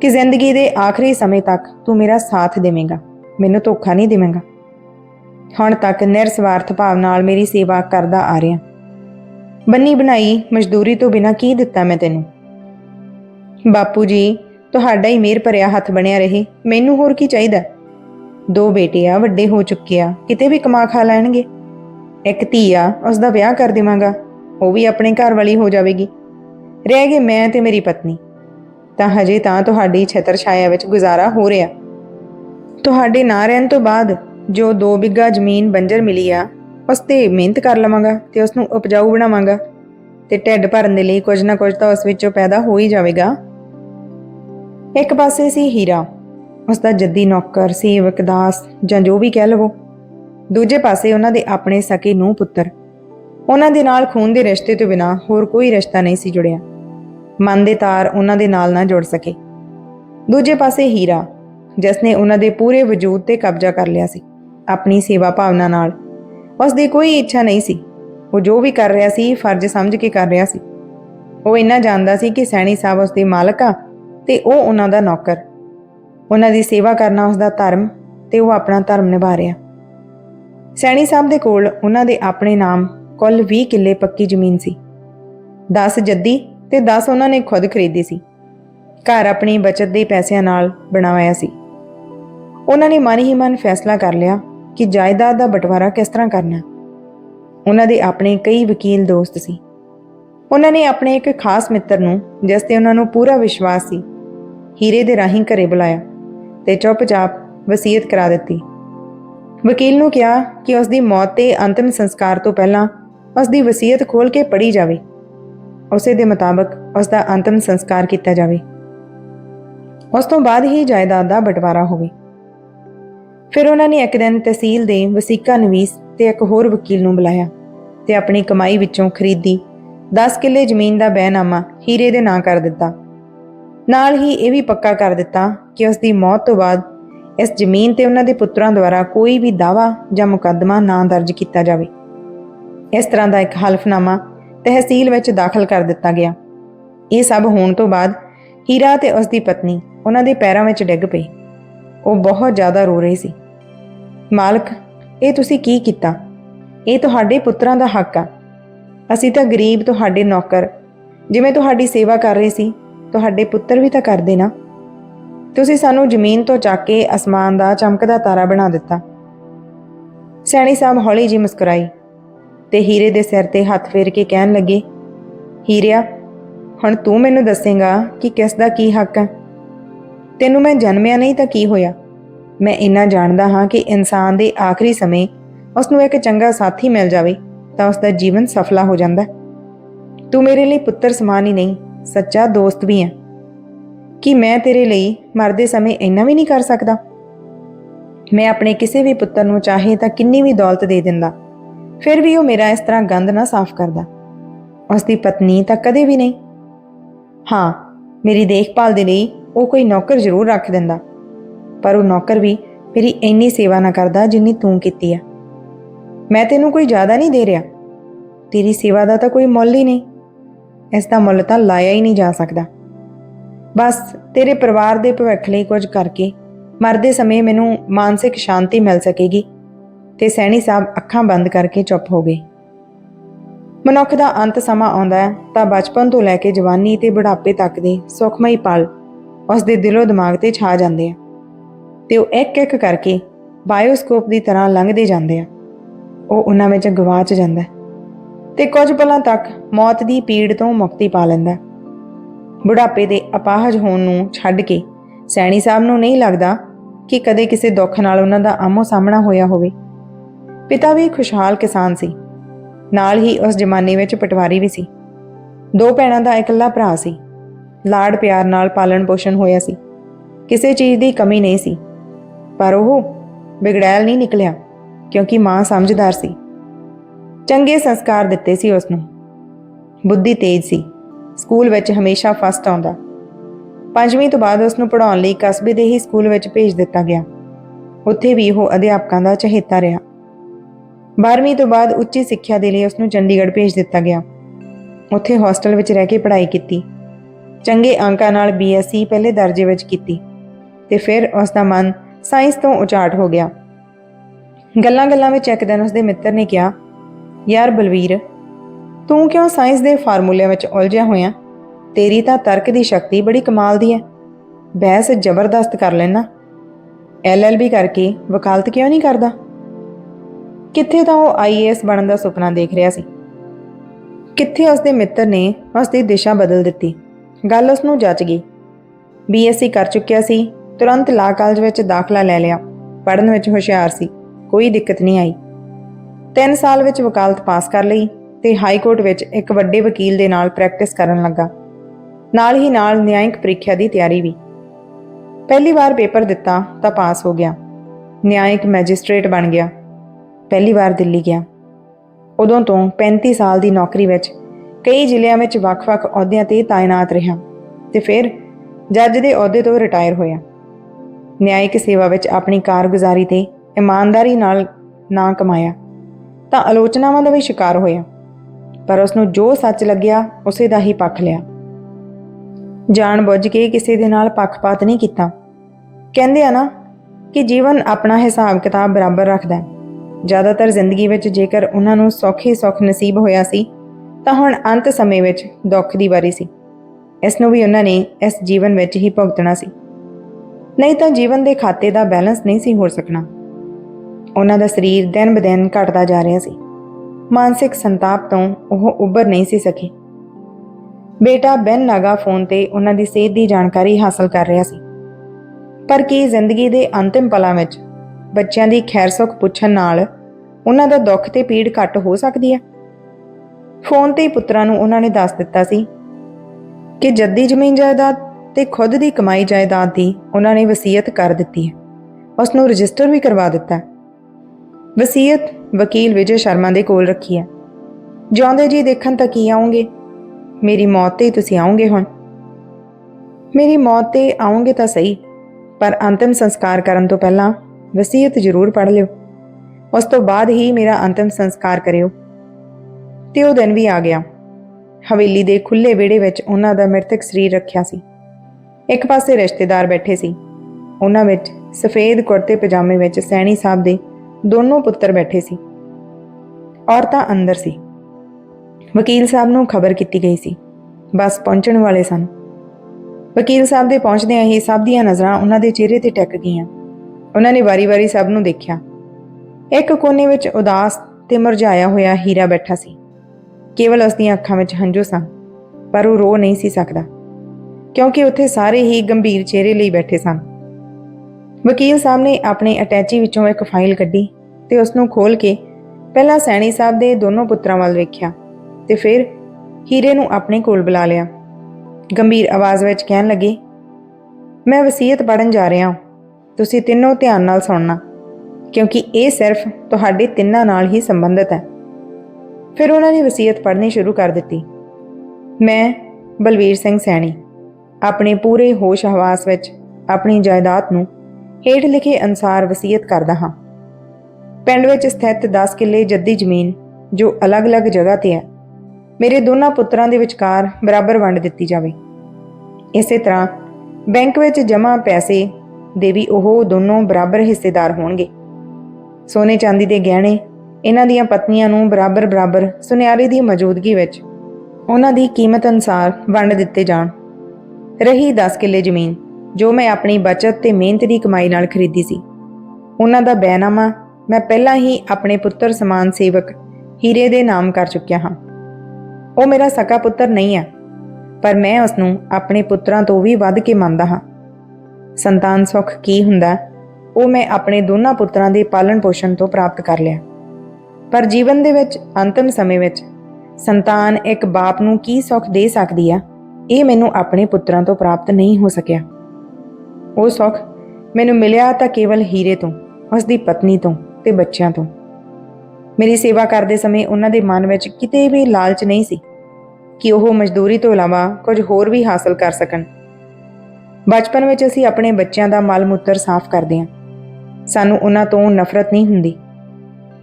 ਕਿ ਜ਼ਿੰਦਗੀ ਦੇ ਆਖਰੀ ਸਮੇਂ ਤੱਕ ਤੂੰ ਮੇਰਾ ਸਾਥ ਦੇਵੇਂਗਾ। ਮੈਨੂੰ ਧੋਖਾ ਨਹੀਂ ਦੇਵੇਂਗਾ। ਹੁਣ ਤੱਕ ਨਿਰਸਵਾਰਥ ਭਾਵ ਨਾਲ ਮੇਰੀ ਸੇਵਾ ਕਰਦਾ ਆ ਰਿਹਾ। ਬੰਨੀ ਬਣਾਈ ਮਜ਼ਦੂਰੀ ਤੋਂ ਬਿਨਾ ਕੀ ਦਿੱਤਾ ਮੈਂ ਤੈਨੂੰ? ਬਾਪੂ ਜੀ, ਤੁਹਾਡਾ ਹੀ ਮਿਹਰ ਭਰਿਆ ਹੱਥ ਬਣਿਆ ਰਹੇ, ਮੈਨੂੰ ਹੋਰ ਕੀ ਚਾਹੀਦਾ? ਦੋ ਬੇਟੇ ਆ ਵੱਡੇ ਹੋ ਚੁੱਕੇ ਆ ਕਿਤੇ ਵੀ ਕਮਾ ਖਾ ਲੈਣਗੇ। ਇੱਕ ਧੀ ਆ ਉਸ ਦਾ ਵਿਆਹ ਕਰ ਦੇਵਾਂਗਾ, ਉਹ ਵੀ ਆਪਣੇ ਘਰ ਵਾਲੀ ਹੋ ਜਾਵੇਗੀ। ਰਹਿ ਗਏ ਮੈਂ ਤੇ ਮੇਰੀ ਪਤਨੀ। ਤਾਂ ਹਜੇ ਤਾਂ ਤੁਹਾਡੀ ਛਤਰ ਛਾਇਆ ਵਿੱਚ ਗੁਜ਼ਾਰਾ ਹੋ ਰਿਹਾ। ਤੁਹਾਡੇ ਨਾ ਰਹਿਣ ਤੋਂ ਬਾਅਦ ਜੋ 2 ਬਿੱਗਾ ਜ਼ਮੀਨ ਬੰਜਰ ਮਿਲੀ ਆ, ਉਸ ਤੇ ਮਿਹਨਤ ਕਰ ਲਵਾਂਗਾ ਤੇ ਉਸ ਨੂੰ ਉਪਜਾਊ ਬਣਾਵਾਂਗਾ। ਤੇ ਢਿੱਡ ਭਰਨ ਦੇ ਲਈ ਕੁਝ ਨਾ ਕੁਝ ਤਾਂ ਉਸ ਵਿੱਚੋਂ ਪੈਦਾ ਹੋ ਹੀ ਜਾਵੇਗਾ। ਇੱਕ ਪਾਸੇ ਸੀ ਹੀਰਾ ਉਸ ਦਾ ਜੱਦੀ ਨੌਕਰ, ਸੇਵਕ, ਦਾਸ ਜਾਂ ਜੋ ਵੀ ਕਹਿ ਲਵੋ। ਦੂਜੇ ਪਾਸੇ ਉਹਨਾਂ ਦੇ ਆਪਣੇ ਸਕੇ ਨੂੰ ਪੁੱਤਰ। ਉਹਨਾਂ ਦੇ ਨਾਲ ਖੂਨ ਦੇ ਰਿਸ਼ਤੇ ਤੋਂ ਬਿਨਾ ਹੋਰ ਕੋਈ ਰਿਸ਼ਤਾ ਨਹੀਂ ਸੀ ਜੁੜਿਆ। ਮਨ ਦੇ ਤਾਰ ਉਹਨਾਂ ਦੇ ਨਾਲ ਨਾ ਜੁੜ ਸਕੇ। ਦੂਜੇ ਪਾਸੇ ਹੀਰਾ, ਜਿਸ ਨੇ ਉਹਨਾਂ ਦੇ ਪੂਰੇ ਵਜੂਦ ਤੇ ਕਬਜ਼ਾ ਕਰ ਲਿਆ ਸੀ, ਆਪਣੀ ਸੇਵਾ ਭਾਵਨਾ ਨਾਲ। ਉਸ ਦੀ ਕੋਈ ਇੱਛਾ ਨਹੀਂ ਸੀ। ਉਹ ਜੋ ਵੀ ਕਰ ਰਿਹਾ ਸੀ, ਫਰਜ਼ ਸਮਝ ਕੇ ਕਰ ਰਿਹਾ ਸੀ। ਉਹ ਇੰਨਾ ਜਾਣਦਾ ਸੀ ਕਿ ਸੈਣੀ ਸਾਹਿਬ ਉਸ ਦੇ ਮਾਲਕ ਆ ਤੇ ਉਹ ਉਹਨਾਂ ਦਾ ਨੌਕਰ। ਉਹਨਾਂ ਦੀ ਸੇਵਾ ਕਰਨਾ ਉਸ ਦਾ ਧਰਮ ਤੇ ਉਹ ਆਪਣਾ ਧਰਮ ਨਿਭਾ ਰਿਹਾ ਸੈਣੀ ਸਾਹਿਬ ਦੇ ਕੋਲ ਉਹਨਾਂ ਦੇ ਆਪਣੇ ਨਾਮ ਕੁੱਲ 20 ਕਿੱਲੇ ਪੱਕੀ ਜ਼ਮੀਨ ਸੀ। 10 ਜੱਦੀ ਤੇ 10 ਉਹਨਾਂ ਨੇ ਖੁਦ ਖਰੀਦੀ ਸੀ। ਘਰ ਆਪਣੀ ਬਚਤ ਦੇ ਪੈਸਿਆਂ ਨਾਲ ਬਣਾਵਾਇਆ ਸੀ। ਉਹਨਾਂ ਨੇ ਮਨ ਹੀ ਮਨ ਫੈਸਲਾ ਕਰ ਲਿਆ ਕਿ ਜਾਇਦਾਦ ਦਾ ਬਟਵਾਰਾ ਕਿਸ ਤਰ੍ਹਾਂ ਕਰਨਾ। ਉਹਨਾਂ ਦੇ ਆਪਣੇ ਕਈ ਵਕੀਲ ਦੋਸਤ ਸੀ। ਉਹਨਾਂ ਨੇ ਆਪਣੇ ਇੱਕ ਖਾਸ ਮਿੱਤਰ ਨੂੰ, ਜਿਸ ਤੇ ਉਹਨਾਂ ਨੂੰ ਪੂਰਾ ਵਿਸ਼ਵਾਸ ਸੀ ਹੀਰੇ ਦੇ ਰਾਹੀਂ ਘਰੇ ਬੁਲਾਇਆ ਤੇ ਚੁੱਪਚਾਪ ਵਸੀਅਤ ਕਰਾ ਦਿੱਤੀ। ਵਕੀਲ ਨੂੰ ਕਿਹਾ ਕਿ ਉਸ ਦੀ ਮੌਤ ਤੇ ਅੰਤਿਮ ਸੰਸਕਾਰ ਤੋਂ ਪਹਿਲਾਂ ਉਸ ਦੀ ਵਸੀਅਤ ਖੋਲ ਕੇ ਪੜ੍ਹੀ ਜਾਵੇ। ਉਸੇ ਦੇ ਮੁਤਾਬਕ ਉਸ ਦਾ ਅੰਤਿਮ ਸੰਸਕਾਰ ਕੀਤਾ ਜਾਵੇ। ਉਸ ਤੋਂ ਬਾਅਦ ਹੀ ਜਾਇਦਾਦ ਦਾ ਬਟਵਾਰਾ ਹੋਵੇ। ਫਿਰ ਉਹਨਾਂ ਨੇ ਇੱਕ ਦਿਨ ਤਹਿਸੀਲ ਦੇ ਵਸੀਕਾ ਨਵੀਸ ਤੇ ਇੱਕ ਹੋਰ ਵਕੀਲ ਨੂੰ ਬੁਲਾਇਆ ਤੇ ਆਪਣੀ ਕਮਾਈ ਵਿੱਚੋਂ ਖਰੀਦੀ 10 ਕਿੱਲੇ ਜ਼ਮੀਨ ਦਾ ਬੈਨਾਮਾ ਹੀਰੇ ਦੇ ਨਾਂ ਕਰ ਦਿੱਤਾ। ਨਾਲ ਹੀ ਇਹ ਵੀ ਪੱਕਾ ਕਰ ਦਿੱਤਾ ਕਿ ਉਸ ਦੀ ਮੌਤ ਤੋਂ ਬਾਅਦ ਇਸ ਜ਼ਮੀਨ ਤੇ ਉਹਨਾਂ ਦੇ ਪੁੱਤਰਾਂ ਦੁਆਰਾ ਕੋਈ ਵੀ ਦਾਵਾ ਜਾਂ ਮੁਕੱਦਮਾ ਨਾ ਦਰਜ ਕੀਤਾ ਜਾਵੇ। ਇਸ ਤਰ੍ਹਾਂ ਦਾ ਇੱਕ ਹਲਫਨਾਮਾ ਤਹਿਸੀਲ ਵਿੱਚ ਦਾਖਲ ਕਰ ਦਿੱਤਾ ਗਿਆ। ਇਹ ਸਭ ਹੋਣ ਤੋਂ ਬਾਅਦ ਹੀਰਾ ਤੇ ਉਸ ਦੀ ਪਤਨੀ ਉਹਨਾਂ ਦੇ ਪੈਰਾਂ ਵਿੱਚ ਡਿੱਗ ਪਈ ਉਹ ਬਹੁਤ ਜ਼ਿਆਦਾ ਰੋ ਰਹੀ ਸੀ। ਮਾਲਕ, ਇਹ ਤੁਸੀਂ ਕੀ ਕੀਤਾ? ਇਹ ਤੁਹਾਡੇ ਪੁੱਤਰਾਂ ਦਾ ਹੱਕ ਆ। ਅਸੀਂ ਤਾਂ ਗਰੀਬ ਤੁਹਾਡੇ ਨੌਕਰ, ਜਿਵੇਂ ਤੁਹਾਡੀ ਸੇਵਾ ਕਰ ਰਹੇ ਸੀ ਤੁਹਾਡੇ ਪੁੱਤਰ ਵੀ ਤਾਂ ਕਰਦੇ ਨਾ। ਤੁਸੀਂ ਸਾਨੂੰ ਜ਼ਮੀਨ ਤੋਂ ਚੱਕ ਕੇ ਅਸਮਾਨ ਦਾ ਚਮਕਦਾ ਤਾਰਾ ਬਣਾ ਦਿੱਤਾ। ਸੈਣੀ ਸਾਹਿਬ ਹੌਲੀ ਜੀ ਮੁਸਕਰਾਈ ਤੇ ਹੀਰੇ ਦੇ ਸਿਰ ਤੇ ਹੱਥ ਫੇਰ ਕੇ ਕਹਿਣ ਲੱਗੇ, ਹੀਰਿਆ, ਹੁਣ ਤੂੰ ਮੈਨੂੰ ਦੱਸੇਂਗਾ ਕਿ ਕਿਸ ਦਾ ਕੀ ਹੱਕ ਹੈ? ਤੈਨੂੰ ਮੈਂ ਜਨਮਿਆ ਨਹੀਂ ਤਾਂ ਕੀ ਹੋਇਆ? ਮੈਂ ਇੰਨਾ ਜਾਣਦਾ ਹਾਂ ਕਿ ਇਨਸਾਨ ਦੇ ਆਖਰੀ ਸਮੇਂ ਉਸ ਨੂੰ ਇੱਕ ਚੰਗਾ ਸਾਥੀ ਮਿਲ ਜਾਵੇ ਤਾਂ ਉਸ ਦਾ ਜੀਵਨ ਸਫਲਾ ਹੋ ਜਾਂਦਾ ਤੂੰ ਮੇਰੇ ਲਈ ਪੁੱਤਰ ਸਮਾਨ ਹੀ ਨਹੀਂ ਸੱਚਾ ਦੋਸਤ ਵੀ ਹੈ ਕਿ ਮੈਂ ਤੇਰੇ ਲਈ ਮਰਦੇ ਸਮੇਂ ਇੰਨਾ ਵੀ ਨਹੀਂ ਕਰ ਸਕਦਾ? ਮੈਂ ਆਪਣੇ ਕਿਸੇ ਵੀ ਪੁੱਤਰ ਨੂੰ ਚਾਹੇ ਤਾਂ ਕਿੰਨੀ ਵੀ ਦੌਲਤ ਦੇ ਦਿੰਦਾ, ਫਿਰ ਵੀ ਉਹ ਮੇਰਾ ਇਸ ਤਰ੍ਹਾਂ ਗੰਦ ਨਾ ਸਾਫ਼ ਕਰਦਾ। ਉਸ ਦੀ ਪਤਨੀ ਤਾਂ ਕਦੇ ਵੀ ਨਹੀਂ। ਹਾਂ, ਮੇਰੀ ਦੇਖਭਾਲ ਦੇ ਲਈ ਉਹ ਕੋਈ ਨੌਕਰ ਜ਼ਰੂਰ ਰੱਖ ਦਿੰਦਾ, ਪਰ ਉਹ ਨੌਕਰ ਵੀ ਮੇਰੀ ਇੰਨੀ ਸੇਵਾ ਨਾ ਕਰਦਾ ਜਿੰਨੀ ਤੂੰ ਕੀਤੀ ਆ। ਮੈਂ ਤੈਨੂੰ ਕੋਈ ਜ਼ਿਆਦਾ ਨਹੀਂ ਦੇ ਰਿਹਾ। ਤੇਰੀ ਸੇਵਾ ਦਾ ਤਾਂ ਕੋਈ ਮੁੱਲ ਹੀ ਨਹੀਂ। ਇਸ ਦਾ ਮੁੱਲ ਤਾਂ ਲਾਇਆ ਹੀ ਨਹੀਂ ਜਾ ਸਕਦਾ। ਬਸ ਤੇਰੇ ਪਰਿਵਾਰ ਦੇ ਭਵਿੱਖ ਲਈ ਕੁਝ ਕਰਕੇ ਮਰਦੇ ਸਮੇਂ ਮੈਨੂੰ ਮਾਨਸਿਕ ਸ਼ਾਂਤੀ ਮਿਲ ਸਕੇਗੀ ਤੇ ਸੈਣੀ ਸਾਹਿਬ ਅੱਖਾਂ ਬੰਦ ਕਰਕੇ ਚੁੱਪ ਹੋ ਗਏ। ਮਨੁੱਖ ਦਾ ਅੰਤ ਸਮਾਂ ਆਉਂਦਾ ਹੈ ਤਾਂ ਬਚਪਨ ਤੋਂ ਲੈ ਕੇ ਜਵਾਨੀ ਤੇ ਬੁਢਾਪੇ ਤੱਕ ਦੇ ਸੁਖਮਈ ਪਲ ਉਸ ਦੇ ਦਿਲੋਂ ਦਿਮਾਗ ਤੇ ਛਾ ਜਾਂਦੇ ਆ ਤੇ ਉਹ ਇੱਕ ਇੱਕ ਕਰਕੇ ਬਾਇਓਸਕੋਪ ਦੀ ਤਰ੍ਹਾਂ ਲੰਘਦੇ ਜਾਂਦੇ ਆ। ਉਹ ਉਹਨਾਂ ਵਿੱਚ ਗਵਾਚ ਜਾਂਦਾ ਹੈ। ਤੇ ਕੁਝ ਪਲਾਂ ਤੱਕ ਮੌਤ ਦੀ ਪੀੜ ਤੋਂ ਮੁਕਤੀ ਪਾ ਲੈਂਦਾ। ਬੁਢਾਪੇ ਦੇ ਅਪਾਹਜ ਹੋਣ ਨੂੰ ਛੱਡ ਕੇ ਸੈਣੀ ਸਾਹਿਬ ਨੂੰ ਨਹੀਂ ਲੱਗਦਾ ਕਿ ਕਦੇ ਕਿਸੇ ਦੁੱਖ ਨਾਲ ਉਹਨਾਂ ਦਾ ਆਮੋ ਸਾਹਮਣਾ ਹੋਇਆ ਹੋਵੇ। ਪਿਤਾ ਵੀ ਖੁਸ਼ਹਾਲ ਕਿਸਾਨ ਸੀ। ਨਾਲ ਹੀ ਉਸ ਜ਼ਮਾਨੇ ਵਿੱਚ ਪਟਵਾਰੀ ਵੀ ਸੀ। ਦੋ ਭੈਣਾਂ ਦਾ ਇਕੱਲਾ ਭਰਾ ਸੀ। ਲਾੜ ਪਿਆਰ ਨਾਲ ਪਾਲਣ ਪੋਸ਼ਣ ਹੋਇਆ ਸੀ। ਕਿਸੇ ਚੀਜ਼ ਦੀ ਕਮੀ ਨਹੀਂ ਸੀ। ਪਰ ਉਹ ਵਿਗੜੈਲ ਨਹੀਂ ਨਿਕਲਿਆ, ਕਿਉਂਕਿ ਮਾਂ ਸਮਝਦਾਰ ਸੀ। ਚੰਗੇ ਸੰਸਕਾਰ ਦਿੱਤੇ ਸੀ ਉਸ ਨੂੰ ਬੁੱਧੀ ਤੇਜ਼ ਸੀ। ਸਕੂਲ ਵਿੱਚ ਹਮੇਸ਼ਾ ਫਸਟ ਆਉਂਦਾ। ਪੰਜਵੀਂ ਤੋਂ ਬਾਅਦ ਉਸ ਨੂੰ ਪੜਾਉਣ ਲਈ ਕਸਬੇ ਦੇ ਹੀ ਸਕੂਲ ਵਿੱਚ ਭੇਜ ਦਿੱਤਾ ਗਿਆ। ਉੱਥੇ ਵੀ ਉਹ ਅਧਿਆਪਕਾਂ ਦਾ ਚਹੇਤਾ ਰਿਹਾ। 12ਵੀਂ ਤੋਂ ਬਾਅਦ ਉੱਚੀ ਸਿੱਖਿਆ ਦੇ ਲਈ ਉਸ ਨੂੰ ਚੰਡੀਗੜ੍ਹ ਭੇਜ ਦਿੱਤਾ ਗਿਆ। ਉੱਥੇ ਹੋਸਟਲ ਵਿੱਚ ਰਹਿ ਕੇ ਪੜ੍ਹਾਈ ਕੀਤੀ। ਚੰਗੇ ਅੰਕਾਂ ਨਾਲ ਬੀਐਸਸੀ ਪਹਿਲੇ ਦਰਜੇ ਵਿੱਚ ਕੀਤੀ ਤੇ ਫਿਰ ਉਸ ਦਾ ਮਨ ਸਾਇੰਸ ਤੋਂ ਉਚਾਟ ਹੋ ਗਿਆ। ਗੱਲਾਂ-ਗੱਲਾਂ ਵਿੱਚ ਇੱਕ ਦਿਨ ਉਸ ਦੇ ਮਿੱਤਰ ਨੇ ਕਿਹਾ ਯਾਰ ਬਲਵੀਰ, ਤੂੰ ਕਿਉਂ ਸਾਇੰਸ ਦੇ ਫਾਰਮੂਲਿਆਂ ਵਿੱਚ ਉਲਝਿਆ ਹੋਇਆ? ਤੇਰੀ ਤਾਂ ਤਰਕ ਦੀ ਸ਼ਕਤੀ ਬੜੀ ਕਮਾਲ ਦੀ ਹੈ। ਬਹਿਸ ਜ਼ਬਰਦਸਤ ਕਰ ਲੈਣਾ। ਐਲਐਲਬੀ ਕਰਕੇ ਵਕਾਲਤ ਕਿਉਂ ਨਹੀਂ ਕਰਦਾ? ਕਿੱਥੇ ਤਾਂ ਉਹ ਆਈਏਐਸ ਬਣਨ ਦਾ ਸੁਪਨਾ ਦੇਖ ਰਿਹਾ ਸੀ? ਕਿੱਥੇ ਉਸ ਦੇ ਮਿੱਤਰ ਨੇ ਉਸ ਦੀ ਦਿਸ਼ਾ ਬਦਲ ਦਿੱਤੀ? ਗੱਲ ਉਸ ਨੂੰ ਜੱਚ ਗਈ। ਬੀਐਸਸੀ ਕਰ ਚੁੱਕਿਆ ਸੀ, ਤੁਰੰਤ ਲਾ ਕਾਲਜ ਵਿੱਚ ਦਾਖਲਾ ਲੈ ਲਿਆ। ਪੜ੍ਹਨ ਵਿੱਚ ਹੁਸ਼ਿਆਰ ਸੀ। ਕੋਈ ਦਿੱਕਤ ਨਹੀਂ ਆਈ। 3 ਸਾਲ ਵਿੱਚ ਵਕਾਲਤ ਪਾਸ ਕਰ ਲਈ ਤੇ ਹਾਈ ਕੋਰਟ ਵਿੱਚ ਇੱਕ ਵੱਡੇ ਵਕੀਲ ਦੇ ਨਾਲ ਪ੍ਰੈਕਟਿਸ ਕਰਨ ਲੱਗਾ। ਨਾਲ ਹੀ ਨਾਲ ਨਿਆਇਕ ਪ੍ਰੀਖਿਆ ਦੀ ਤਿਆਰੀ ਵੀ। ਪਹਿਲੀ ਵਾਰ ਪੇਪਰ ਦਿੱਤਾ ਤਾਂ ਪਾਸ ਹੋ ਗਿਆ। ਨਿਆਇਕ ਮੈਜਿਸਟ੍ਰੇਟ ਬਣ ਗਿਆ। ਪਹਿਲੀ ਵਾਰ ਦਿੱਲੀ ਗਿਆ। ਉਦੋਂ ਤੋਂ 35 ਸਾਲ ਦੀ ਨੌਕਰੀ ਵਿੱਚ ਕਈ ਜ਼ਿਲ੍ਹਿਆਂ ਵਿੱਚ ਵੱਖ-ਵੱਖ ਅਹੁਦਿਆਂ ਤੇ ਤਾਇਨਾਤ ਰਿਹਾ ਤੇ ਫਿਰ ਜੱਜ ਦੇ ਅਹੁਦੇ ਤੋਂ ਰਿਟਾਇਰ ਹੋਇਆ। ਨਿਆਇਕ ਸੇਵਾ ਵਿੱਚ ਆਪਣੀ ਕਾਰਗੁਜ਼ਾਰੀ ਤੇ ਇਮਾਨਦਾਰੀ ਨਾਲ ਨਾਂ ਕਮਾਇਆ। ਤਾਂ ਆਲੋਚਨਾਵਾਂ ਦਾ ਵੀ ਸ਼ਿਕਾਰ ਹੋਇਆ। ਪਰ ਉਸ ਨੂੰ ਜੋ ਸੱਚ ਲੱਗਿਆ, ਉਸੇ ਦਾ ਹੀ ਪੱਖ ਲਿਆ। ਜਾਣ ਬੁੱਝ ਕੇ ਕਿਸੇ ਦੇ ਨਾਲ ਪੱਖਪਾਤ ਨਹੀਂ ਕੀਤਾ। ਕਹਿੰਦੇ ਆ ਨਾ ਕਿ ਜੀਵਨ ਆਪਣਾ ਹਿਸਾਬ ਕਿਤਾਬ ਬਰਾਬਰ ਰੱਖਦਾ ਹੈ। ਜ਼ਿਆਦਾਤਰ ਜ਼ਿੰਦਗੀ ਵਿੱਚ ਜੇਕਰ ਉਹਨਾਂ ਨੂੰ ਸੌਖੇ ਸੁੱਖ ਨਸੀਬ ਹੋਇਆ ਸੀ, ਤਾਂ ਹੁਣ ਅੰਤ ਸਮੇਂ ਵਿੱਚ ਦੁੱਖ ਦੀ ਵਾਰੀ ਸੀ। ਇਸ ਨੂੰ ਵੀ ਉਹਨਾਂ ਨੇ ਇਸ ਜੀਵਨ ਵਿੱਚ ਹੀ ਭੁਗਤਣਾ ਸੀ। ਨਹੀਂ ਤਾਂ ਜੀਵਨ ਦੇ ਖਾਤੇ ਦਾ ਬੈਲੈਂਸ ਨਹੀਂ ਸੀ ਹੋ ਸਕਣਾ। ਉਹਨਾਂ ਦਾ ਸਰੀਰ ਦਿਨ ਬਦਿਨ ਘਟਦਾ ਜਾ ਰਿਹਾ ਸੀ। ਮਾਨਸਿਕ ਸੰਤਾਪ ਤੋਂ ਉਹ ਉੱਭਰ ਨਹੀਂ ਸੀ ਸਕੇ। ਬੇਟਾ ਬੈਨ ਨਾਗਾ ਫੋਨ ਤੇ ਉਹਨਾਂ ਦੀ ਸਿਹਤ ਦੀ ਜਾਣਕਾਰੀ ਹਾਸਲ ਕਰ ਰਿਹਾ ਸੀ। ਪਰ ਕੀ ਜ਼ਿੰਦਗੀ ਦੇ ਅੰਤਿਮ ਪਲਾਂ ਵਿੱਚ ਬੱਚਿਆਂ ਦੀ ਖੈਰ ਸੁੱਖ ਪੁੱਛਣ ਨਾਲ ਉਹਨਾਂ ਦਾ ਦੁੱਖ ਤੇ ਪੀੜ ਘੱਟ ਹੋ ਸਕਦੀ ਹੈ? ਫੋਨ ਤੇ ਪੁੱਤਰਾਂ ਨੂੰ ਉਹਨਾਂ ਨੇ ਦੱਸ ਦਿੱਤਾ ਸੀ ਕਿ ਜੱਦੀ ਜ਼ਮੀਨ ਜਾਇਦਾਦ ਤੇ ਖੁਦ ਦੀ ਕਮਾਈ ਜਾਇਦਾਦ ਦੀ ਉਹਨਾਂ ਨੇ ਵਸੀਅਤ ਕਰ ਦਿੱਤੀ ਹੈ। ਉਸ ਨੂੰ ਰਜਿਸਟਰ ਵੀ ਕਰਵਾ ਦਿੱਤਾ ਹੈ। ਵਸੀਅਤ ਵਕੀਲ ਵਿਜੇ ਸ਼ਰਮਾ ਦੇ ਕੋਲ ਰੱਖੀ ਹੈ। ਜਿਉਂਦੇ ਜੀ ਦੇਖਣ ਤੱਕ ਹੀ ਆਉਂਗੇ? ਮੇਰੀ ਮੌਤ ਤੇ ਤੁਸੀਂ ਆਉਂਗੇ ਹੁਣ। ਮੇਰੀ ਮੌਤ ਤੇ ਆਉਂਗੇ ਤਾਂ ਸਹੀ, ਪਰ ਅੰਤਿਮ ਸੰਸਕਾਰ ਕਰਨ ਤੋਂ ਪਹਿਲਾਂ ਵਸੀਅਤ ਜ਼ਰੂਰ ਪੜ੍ਹ ਲਿਓ। ਉਸ ਤੋਂ ਬਾਅਦ ਹੀ ਮੇਰਾ ਅੰਤਿਮ ਸੰਸਕਾਰ ਕਰਿਓ। ਤੇ ਉਹ ਦਿਨ ਵੀ ਆ ਗਿਆ। ਹਵੇਲੀ ਦੇ ਖੁੱਲੇ ਵਿਹੜੇ ਵਿੱਚ ਉਹਨਾਂ ਦਾ ਮ੍ਰਿਤਕ ਸਰੀਰ ਰੱਖਿਆ ਸੀ। ਇੱਕ ਪਾਸੇ ਰਿਸ਼ਤੇਦਾਰ ਬੈਠੇ ਸੀ। ਉਹਨਾਂ ਵਿੱਚ ਸਫੇਦ ਕੁੜਤੇ ਪਜਾਮੇ ਵਿੱਚ ਸੈਣੀ ਸਾਹਿਬ ਦੇ ਦੋਨੋਂ ਪੁੱਤਰ ਬੈਠੇ ਸੀ। ਔਰਤਾਂ ਅੰਦਰ ਸੀ। ਵਕੀਲ ਸਾਹਿਬ ਨੂੰ ਖਬਰ ਕੀਤੀ ਗਈ ਸੀ। ਬਸ ਪਹੁੰਚਣ ਵਾਲੇ ਸਨ। ਵਕੀਲ ਸਾਹਿਬ ਦੇ ਪਹੁੰਚਦਿਆਂ ਹੀ ਸਭ ਦੀਆਂ ਨਜ਼ਰਾਂ ਉਹਨਾਂ ਦੇ ਚਿਹਰੇ ਤੇ ਟਿਕ ਗਈਆਂ। ਉਹਨਾਂ ਨੇ ਵਾਰੀ-ਵਾਰੀ ਸਭ ਨੂੰ ਦੇਖਿਆ। ਇੱਕ ਕੋਨੇ ਵਿੱਚ ਉਦਾਸ ਤੇ ਮੁਰਝਾਇਆ ਹੋਇਆ ਹੀਰਾ ਬੈਠਾ ਸੀ। ਕੇਵਲ ਉਸ ਦੀਆਂ ਅੱਖਾਂ ਵਿੱਚ ਹੰਝੂ ਸਨ, ਪਰ ਉਹ ਰੋ ਨਹੀਂ ਸੀ ਸਕਦਾ, ਕਿਉਂਕਿ ਉੱਥੇ ਸਾਰੇ ਹੀ ਗੰਭੀਰ ਚਿਹਰੇ ਲਈ ਬੈਠੇ ਸਨ। ਵਕੀਲ ਸਾਹਿਬ ਨੇ ਆਪਣੇ ਅਟੈਚੀ ਵਿੱਚੋਂ ਇੱਕ ਫਾਈਲ ਕੱਢੀ ਤੇ ਉਸ ਨੂੰ ਖੋਲ ਕੇ ਪਹਿਲਾਂ ਸੈਣੀ ਸਾਹਿਬ ਦੇ ਦੋਨੋਂ ਪੁੱਤਰਾਂ ਵੱਲ ਵੇਖਿਆ ਤੇ ਫਿਰ ਹੀਰੇ ਨੂੰ ਆਪਣੇ ਕੋਲ ਬੁਲਾ ਲਿਆ। ਗੰਭੀਰ ਆਵਾਜ਼ ਵਿੱਚ ਕਹਿਣ ਲੱਗੇ, ਮੈਂ ਵਸੀਅਤ ਪੜਨ ਜਾ ਰਿਹਾ ਹਾਂ। ਤੁਸੀਂ ਤਿੰਨੋਂ ਧਿਆਨ ਨਾਲ ਸੁਣਨਾ, ਕਿਉਂਕਿ ਇਹ ਸਿਰਫ ਤੁਹਾਡੇ ਤਿੰਨਾਂ ਨਾਲ ਹੀ ਸੰਬੰਧਿਤ ਹੈ। ਫਿਰ ਉਹਨਾਂ ਨੇ ਵਸੀਅਤ ਪੜ੍ਹਨੀ ਸ਼ੁਰੂ ਕਰ ਦਿੱਤੀ। ਮੈਂ ਬਲਵੀਰ ਸਿੰਘ ਸੈਣੀ, ਆਪਣੇ ਪੂਰੇ ਹੋਸ਼ ਹਵਾਸ ਵਿੱਚ ਆਪਣੀ ਜਾਇਦਾਦ ਨੂੰ ਹੇਠ ਲਿਖੇ ਅਨੁਸਾਰ ਵਸੀਅਤ ਕਰਦਾ ਹਾਂ। ਪਿੰਡ ਵਿੱਚ ਸਥਿਤ 10 ਕਿੱਲੇ ਜੱਦੀ ਜ਼ਮੀਨ, ਜੋ ਅਲੱਗ-ਅਲੱਗ ਜਗ੍ਹਾ ਤੇ ਹੈ, ਮੇਰੇ ਦੋਨਾਂ ਪੁੱਤਰਾਂ ਦੇ ਵਿਚਕਾਰ ਬਰਾਬਰ ਵੰਡ ਦਿੱਤੀ ਜਾਵੇ। ਇਸੇ ਤਰ੍ਹਾਂ ਬੈਂਕ ਵਿੱਚ ਜਮ੍ਹਾਂ ਪੈਸੇ ਦੇ ਵੀ ਉਹ ਦੋਨੋਂ ਬਰਾਬਰ ਹਿੱਸੇਦਾਰ ਹੋਣਗੇ। ਸੋਨੇ ਚਾਂਦੀ ਦੇ ਗਹਿਣੇ ਇਹਨਾਂ ਦੀਆਂ ਪਤਨੀਆਂ ਨੂੰ ਬਰਾਬਰ-ਬਰਾਬਰ ਸੁਨਿਆਰੇ ਦੀ ਮੌਜੂਦਗੀ ਵਿੱਚ ਉਹਨਾਂ ਦੀ ਕੀਮਤ ਅਨੁਸਾਰ ਵੰਡ ਦਿੱਤੇ ਜਾਣ। ਰਹੀ 10 ਕਿੱਲੇ ਜ਼ਮੀਨ ਜੋ ਮੈਂ ਆਪਣੀ ਬਚਤ ਤੇ ਮਿਹਨਤ ਦੀ ਕਮਾਈ ਨਾਲ ਖਰੀਦੀ ਸੀ। ਉਹਨਾਂ ਦਾ ਬੈਨਾਮਾ ਮੈਂ ਪਹਿਲਾਂ ਹੀ ਆਪਣੇ ਪੁੱਤਰ ਸਮਾਨ ਸੇਵਕ ਹੀਰੇ ਦੇ ਨਾਮ ਕਰ ਚੁੱਕਿਆ ਹਾਂ। ਉਹ ਮੇਰਾ ਸਕਾ ਪੁੱਤਰ ਨਹੀਂ ਹੈ, ਪਰ ਮੈਂ ਉਸ ਨੂੰ ਆਪਣੇ ਪੁੱਤਰਾਂ ਤੋਂ ਵੀ ਵੱਧ ਕੇ ਮੰਨਦਾ ਹਾਂ। ਸੰਤਾਨ ਸੁੱਖ ਕੀ ਹੁੰਦਾ, ਉਹ ਮੈਂ ਆਪਣੇ ਦੋਨਾਂ ਪੁੱਤਰਾਂ ਦੇ ਪਾਲਣ ਪੋਸ਼ਣ ਤੋਂ ਪ੍ਰਾਪਤ ਕਰ ਲਿਆ। ਪਰ ਜੀਵਨ ਦੇ ਵਿੱਚ ਅੰਤਮ ਸਮੇਂ ਵਿੱਚ ਸੰਤਾਨ ਇੱਕ ਬਾਪ ਨੂੰ ਕੀ ਸੁੱਖ ਦੇ ਸਕਦੀ ਆ ਇਹ ਮੈਨੂੰ ਆਪਣੇ ਪੁੱਤਰਾਂ ਤੋਂ ਪ੍ਰਾਪਤ ਨਹੀਂ ਹੋ ਸਕਿਆ। ਉਹ ਸੁੱਖ ਮੈਨੂੰ ਮਿਲਿਆ ਤਾਂ ਕੇਵਲ ਹੀਰੇ ਤੋਂ ਉਸ ਦੀ ਪਤਨੀ ਤੋਂ ਤੇ ਬੱਚਿਆਂ ਤੋਂ। ਮੇਰੀ ਸੇਵਾ ਕਰਦੇ ਸਮੇਂ ਉਹਨਾਂ ਦੇ ਮਨ ਵਿੱਚ ਕਿਤੇ ਵੀ ਲਾਲਚ ਨਹੀਂ ਸੀ ਕਿ ਉਹ ਮਜ਼ਦੂਰੀ ਤੋਂ ਇਲਾਵਾ ਕੁਝ ਹੋਰ ਵੀ ਹਾਸਲ ਕਰ ਸਕਣ। ਬਚਪਨ ਵਿੱਚ ਅਸੀਂ ਆਪਣੇ ਬੱਚਿਆਂ ਦਾ ਮਲ ਮੂਤਰ ਸਾਫ਼ ਕਰਦੇ ਹਾਂ। ਸਾਨੂੰ ਉਹਨਾਂ ਤੋਂ ਨਫ਼ਰਤ ਨਹੀਂ ਹੁੰਦੀ,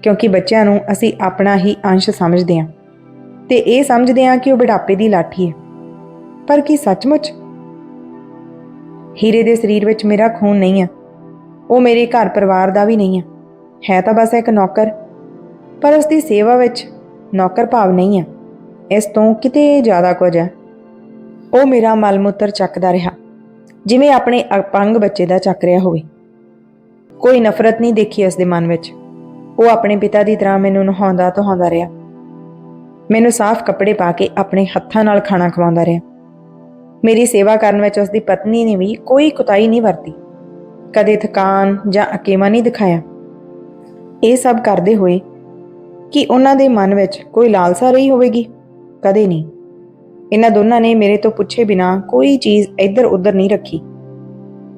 ਕਿਉਂਕਿ ਬੱਚਿਆਂ ਨੂੰ ਅਸੀਂ ਆਪਣਾ ਹੀ ਅੰਸ਼ ਸਮਝਦੇ ਹਾਂ ਤੇ ਇਹ ਸਮਝਦੇ ਹਾਂ ਕਿ ਉਹ ਬੁਢਾਪੇ ਦੀ ਲਾਠੀ ਹੈ। ਪਰ ਕੀ ਸੱਚਮੁੱਚ ਹੀਰੇ ਦੇ ਸਰੀਰ ਵਿੱਚ ਮੇਰਾ ਖੂਨ ਨਹੀਂ ਹੈ ਉਹ ਮੇਰੇ ਘਰ ਪਰਿਵਾਰ ਦਾ ਵੀ ਨਹੀਂ ਹੈ ਹੈ ਤਾਂ ਬਸ ਇੱਕ ਨੌਕਰ। ਪਰ ਉਸ ਦੀ ਸੇਵਾ ਵਿੱਚ ਨੌਕਰ ਭਾਵ ਨਹੀਂ ਹੈ ਇਸ ਤੋਂ ਕਿਤੇ ਜ਼ਿਆਦਾ ਕੁਝ ਹੈ ਉਹ ਮੇਰਾ ਮਲ ਮੂਤਰ ਚੱਕਦਾ ਰਿਹਾ, ਜਿਵੇਂ ਆਪਣੇ ਅਪੰਗ ਬੱਚੇ ਦਾ ਚੱਕ ਰਿਹਾ ਹੋਵੇ। ਕੋਈ ਨਫ਼ਰਤ ਨਹੀਂ ਦੇਖੀ ਉਸ ਦੇ ਮਨ ਵਿੱਚ। ਉਹ ਆਪਣੇ ਪਿਤਾ ਦੀ ਤਰ੍ਹਾਂ ਮੈਨੂੰ ਨਹਾਉਂਦਾ ਧਹਾਉਂਦਾ ਰਿਹਾ। ਮੈਨੂੰ ਸਾਫ਼ ਕੱਪੜੇ ਪਾ ਕੇ ਆਪਣੇ ਹੱਥਾਂ ਨਾਲ ਖਾਣਾ ਖਵਾਉਂਦਾ ਰਿਹਾ। ਮੇਰੀ ਸੇਵਾ ਕਰਨ ਵਿੱਚ ਉਸ ਦੀ ਪਤਨੀ ਨੇ ਵੀ ਕੋਈ ਕੁਤਾਈ ਨਹੀਂ ਵਰਤੀ। ਕਦੇ ਥਕਾਨ ਜਾਂ ਅਕੇਵਾ ਨਹੀਂ ਦਿਖਾਇਆ। ਇਹ ਸਭ ਕਰਦੇ ਹੋਏ ਕਿ ਉਹਨਾਂ ਦੇ ਮਨ ਵਿੱਚ ਕੋਈ ਲਾਲਸਾ ਰਹੀ ਹੋਵੇਗੀ? ਕਦੇ ਨਹੀਂ। ਇਹਨਾਂ ਦੋਨਾਂ ਨੇ ਮੇਰੇ ਤੋਂ ਪੁੱਛੇ ਬਿਨਾ ਕੋਈ ਚੀਜ਼ ਇੱਧਰ ਉੱਧਰ ਨਹੀਂ ਰੱਖੀ।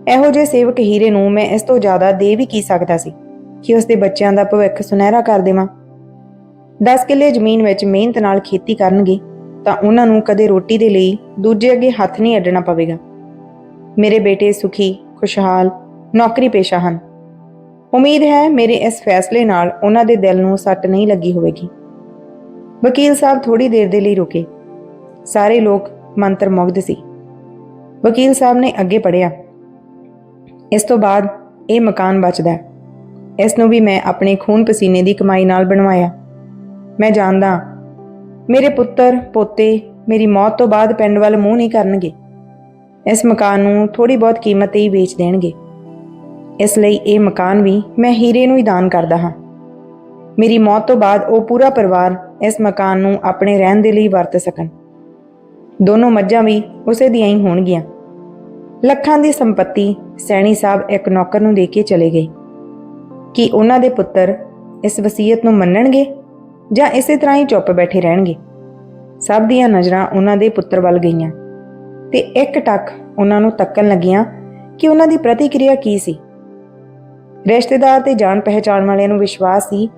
ਇਹੋ ਜਿਹੇ ਸੇਵਕ ਹੀਰੇ ਨੂੰ ਮੈਂ ਇਸ ਤੋਂ ਜ਼ਿਆਦਾ ਦੇ ਵੀ ਕੀ ਸਕਦਾ ਸੀ ਕਿ ਉਸ ਦੇ ਬੱਚਿਆਂ ਦਾ ਭਵਿੱਖ ਸੁਨਹਿਰਾ ਕਰ ਦੇਵਾਂ? 10 ਕਿੱਲੇ ਜ਼ਮੀਨ ਵਿੱਚ ਮਿਹਨਤ ਨਾਲ ਖੇਤੀ ਕਰਨਗੇ ਤਾਂ ਉਹਨਾਂ ਨੂੰ ਕਦੇ ਰੋਟੀ ਦੇ ਲਈ ਦੂਜੇ ਅੱਗੇ ਹੱਥ ਨਹੀਂ ਅੱਡਣਾ ਪਵੇਗਾ। ਮੇਰੇ ਬੇਟੇ ਸੁਖੀ, ਖੁਸ਼ਹਾਲ, ਨੌਕਰੀ ਪੇਸ਼ਾ ਹਨ। ਉਮੀਦ ਹੈ ਮੇਰੇ ਇਸ ਫੈਸਲੇ ਨਾਲ ਉਹਨਾਂ ਦੇ ਦਿਲ ਨੂੰ ਸੱਟ ਨਹੀਂ ਲੱਗੀ ਹੋਵੇਗੀ। ਵਕੀਲ ਸਾਹਿਬ ਥੋੜੀ ਦੇਰ ਦੇ ਲਈ ਰੁਕੇ। ਸਾਰੇ ਲੋਕ ਮੰਤਰ ਮੁਗਧ ਸੀ। ਵਕੀਲ ਸਾਹਿਬ ਨੇ ਅੱਗੇ ਪੜਿਆ ਇਸ ਤੋਂ ਬਾਅਦ ਇਹ ਮਕਾਨ ਬਚਦਾ ਹੈ। ਇਸ ਨੂੰ ਵੀ ਮੈਂ ਆਪਣੇ ਖੂਨ ਪਸੀਨੇ ਦੀ ਕਮਾਈ ਨਾਲ ਬਣਵਾਇਆ। ਮੈਂ ਜਾਣਦਾ ਮੇਰੇ ਪੁੱਤਰ, ਪੋਤੇ ਮੇਰੀ ਮੌਤ ਤੋਂ ਬਾਅਦ ਪਿੰਡ ਵੱਲ ਮੂੰਹ ਨਹੀਂ ਕਰਨਗੇ। ਇਸ ਮਕਾਨ ਨੂੰ ਥੋੜੀ ਬਹੁਤ ਕੀਮਤ ਤੇ ਹੀ ਵੇਚ ਦੇਣਗੇ। ਇਸ ਲਈ ਇਹ ਮਕਾਨ ਵੀ ਮੈਂ ਹੀਰੇ ਨੂੰ ਹੀ ਦਾਨ ਕਰਦਾ ਹਾਂ। ਮੇਰੀ ਮੌਤ ਤੋਂ ਬਾਅਦ ਉਹ ਪੂਰਾ ਪਰਿਵਾਰ ਇਸ ਮਕਾਨ ਨੂੰ ਆਪਣੇ ਰਹਿਣ ਦੇ ਲਈ ਵਰਤ ਸਕਣ। ਦੋਨੋਂ ਮੱਝਾਂ ਵੀ ਉਸੇ ਦੀਆਂ ਹੀ ਹੋਣਗੀਆਂ। ਲੱਖਾਂ ਦੀ ਸੰਪਤੀ ਸੈਣੀ ਸਾਹਿਬ ਇੱਕ ਨੌਕਰ ਨੂੰ ਦੇ ਕੇ ਚਲੇ ਗਏ। ਕਿ ਉਹਨਾਂ ਦੇ ਪੁੱਤਰ ਇਸ ਵਸੀਅਤ ਨੂੰ ਮੰਨਣਗੇ? ਜਾਂ ਇਸੇ ਤਰ੍ਹਾਂ ਹੀ ਚੁੱਪ ਬੈਠੇ ਰਹਿਣਗੇ। ਸਭ ਦੀਆਂ ਨਜ਼ਰਾਂ ਉਹਨਾਂ ਦੇ ਪੁੱਤਰ ਵੱਲ ਗਈਆਂ ਤੇ ਇੱਕ ਟੱਕ ਉਹਨਾਂ ਨੂੰ ਤੱਕਣ ਲੱਗੀਆਂ ਕਿ ਉਹਨਾਂ ਦੀ ਪ੍ਰਤੀਕਿਰਿਆ ਕੀ ਸੀ। ਰਿਸ਼ਤੇਦਾਰ ਤੇ ਜਾਣ ਪਹਿਚਾਣ ਵਾਲਿਆਂ ਨੂੰ ਵਿਸ਼ਵਾਸ ਸੀ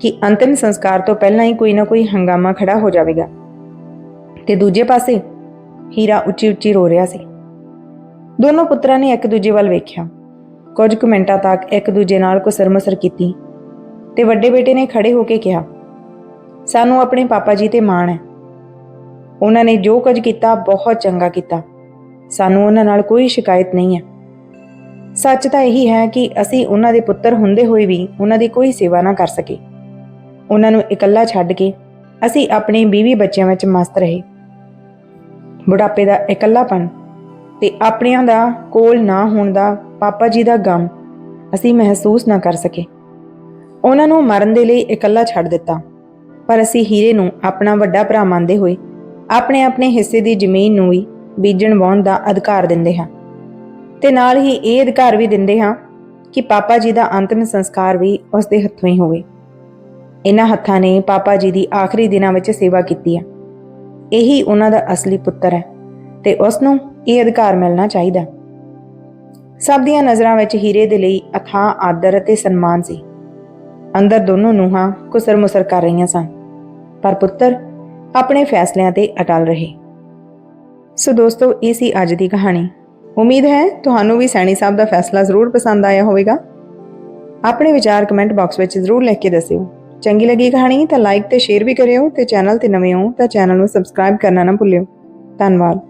ਕਿ ਅੰਤਿਮ ਸੰਸਕਾਰ ਤੋਂ ਪਹਿਲਾਂ ਹੀ ਕੋਈ ਨਾ ਕੋਈ ਹੰਗਾਮਾ ਖੜਾ ਹੋ ਜਾਵੇਗਾ। ਤੇ ਦੂਜੇ ਪਾਸੇ ਹੀਰਾ ਉੱਚੀ ਉੱਚੀ ਰੋ ਰਿਹਾ ਸੀ। ਦੋਨੋਂ ਪੁੱਤਰਾਂ ਨੇ ਇੱਕ ਦੂਜੇ ਵੱਲ ਵੇਖਿਆ। ਕੁਝ ਕੁ ਮਿੰਟਾਂ ਤੱਕ ਇੱਕ ਦੂਜੇ ਨਾਲ ਕੁਸਰਮਸਰ ਕੀਤੀ ਤੇ ਵੱਡੇ ਬੇਟੇ ਨੇ ਖੜੇ ਹੋ ਕੇ ਕਿਹਾ ਸਾਨੂੰ ਆਪਣੇ ਪਾਪਾ ਜੀ ਤੇ ਮਾਣ ਹੈ। ਉਹਨਾਂ ਨੇ ਜੋ ਕੁਝ ਕੀਤਾ, ਬਹੁਤ ਚੰਗਾ ਕੀਤਾ। ਸਾਨੂੰ ਉਹਨਾਂ ਨਾਲ ਕੋਈ ਸ਼ਿਕਾਇਤ ਨਹੀਂ ਹੈ। ਸੱਚ ਤਾਂ ਇਹੀ ਹੈ ਕਿ ਅਸੀਂ ਉਹਨਾਂ ਦੇ ਪੁੱਤਰ ਹੁੰਦੇ ਹੋਏ ਵੀ ਉਹਨਾਂ ਦੀ ਕੋਈ ਸੇਵਾ ਨਾ ਕਰ ਸਕੇ। ਉਹਨਾਂ ਨੂੰ ਇਕੱਲਾ ਛੱਡ ਕੇ ਅਸੀਂ ਆਪਣੇ ਬੀਵੀ ਬੱਚਿਆਂ ਵਿੱਚ ਮਸਤ ਰਹੇ। ਬੁਢਾਪੇ ਦਾ ਇਕੱਲਾਪਨ ਤੇ ਆਪਣਿਆਂ ਦਾ ਕੋਲ ਨਾ ਹੋਣ ਦਾ ਪਾਪਾ ਜੀ ਦਾ ਗਮ ਅਸੀਂ ਮਹਿਸੂਸ ਨਾ ਕਰ ਸਕੇ। ਉਹਨਾਂ ਨੂੰ ਮਰਨ ਦੇ ਲਈ ਇਕੱਲਾ ਛੱਡ ਦਿੱਤਾ। ਪਰ ਅਸੀਂ ਹੀਰੇ ਨੂੰ ਆਪਣਾ ਵੱਡਾ ਭਰਾ ਮੰਨਦੇ ਹੋਏ ਆਪਣੇ ਆਪਣੇ ਹਿੱਸੇ ਦੀ ਜ਼ਮੀਨ ਨੂੰ ਵੀ ਬੀਜਣ ਵਾਉਣ ਦਾ ਅਧਿਕਾਰ ਦਿੰਦੇ ਹਾਂ। ਤੇ ਨਾਲ ਹੀ ਇਹ ਅਧਿਕਾਰ ਵੀ ਦਿੰਦੇ ਹਾਂ ਕਿ ਪਾਪਾ ਜੀ ਦਾ ਅੰਤਿਮ ਸੰਸਕਾਰ ਵੀ ਉਸ ਦੇ ਹੱਥੋਂ ਹੀ ਹੋਵੇ। ਇਹਨਾਂ ਹੱਥਾਂ ਨੇ ਪਾਪਾ ਜੀ ਦੀ ਆਖਰੀ ਦਿਨਾਂ ਵਿੱਚ ਸੇਵਾ ਕੀਤੀ ਹੈ ਇਹੀ ਉਹਨਾਂ ਦਾ ਅਸਲੀ ਪੁੱਤਰ ਹੈ ਤੇ ਉਸ ਨੂੰ ਇਹ ਅਧਿਕਾਰ ਮਿਲਣਾ ਚਾਹੀਦਾ। ਸਭ ਦੀਆਂ ਨਜ਼ਰਾਂ ਵਿੱਚ ਹੀਰੇ ਦੇ ਲਈ ਅਥਾਹ, ਆਦਰ ਅਤੇ ਸਨਮਾਨ ਸੀ। ਅੰਦਰ ਦੋਨੋਂ ਨੂੰਹਾਂ ਕੁਸਰ ਮੁਸਰ ਕਰ ਰਹੀਆਂ ਸਨ। ਪਰ ਪੁੱਤਰ ਆਪਣੇ ਫੈਸਲਿਆਂ ਤੇ ਅਟਲ ਰਹੇ। ਸੋ ਦੋਸਤੋ, ਇਹ ਸੀ ਅੱਜ ਦੀ ਕਹਾਣੀ। ਉਮੀਦ ਹੈ ਤੁਹਾਨੂੰ ਵੀ ਸੈਣੀ ਸਾਹਿਬ ਦਾ ਫੈਸਲਾ ਜ਼ਰੂਰ ਪਸੰਦ ਆਇਆ ਹੋਵੇਗਾ। ਆਪਣੇ ਵਿਚਾਰ ਕਮੈਂਟ ਬਾਕਸ ਵਿੱਚ ਜ਼ਰੂਰ ਲਿਖ ਕੇ ਦੱਸਿਓ। ਚੰਗੀ ਲੱਗੀ ਕਹਾਣੀ ਤਾਂ ਲਾਈਕ ਤੇ ਸ਼ੇਅਰ ਵੀ ਕਰਿਓ ਤੇ ਚੈਨਲ ਤੇ ਨਵੇਂ ਹੋ ਤਾਂ ਚੈਨਲ ਨੂੰ ਸਬਸਕ੍ਰਾਈਬ ਕਰਨਾ ਨਾ ਭੁੱਲਿਓ। ਧੰਨਵਾਦ।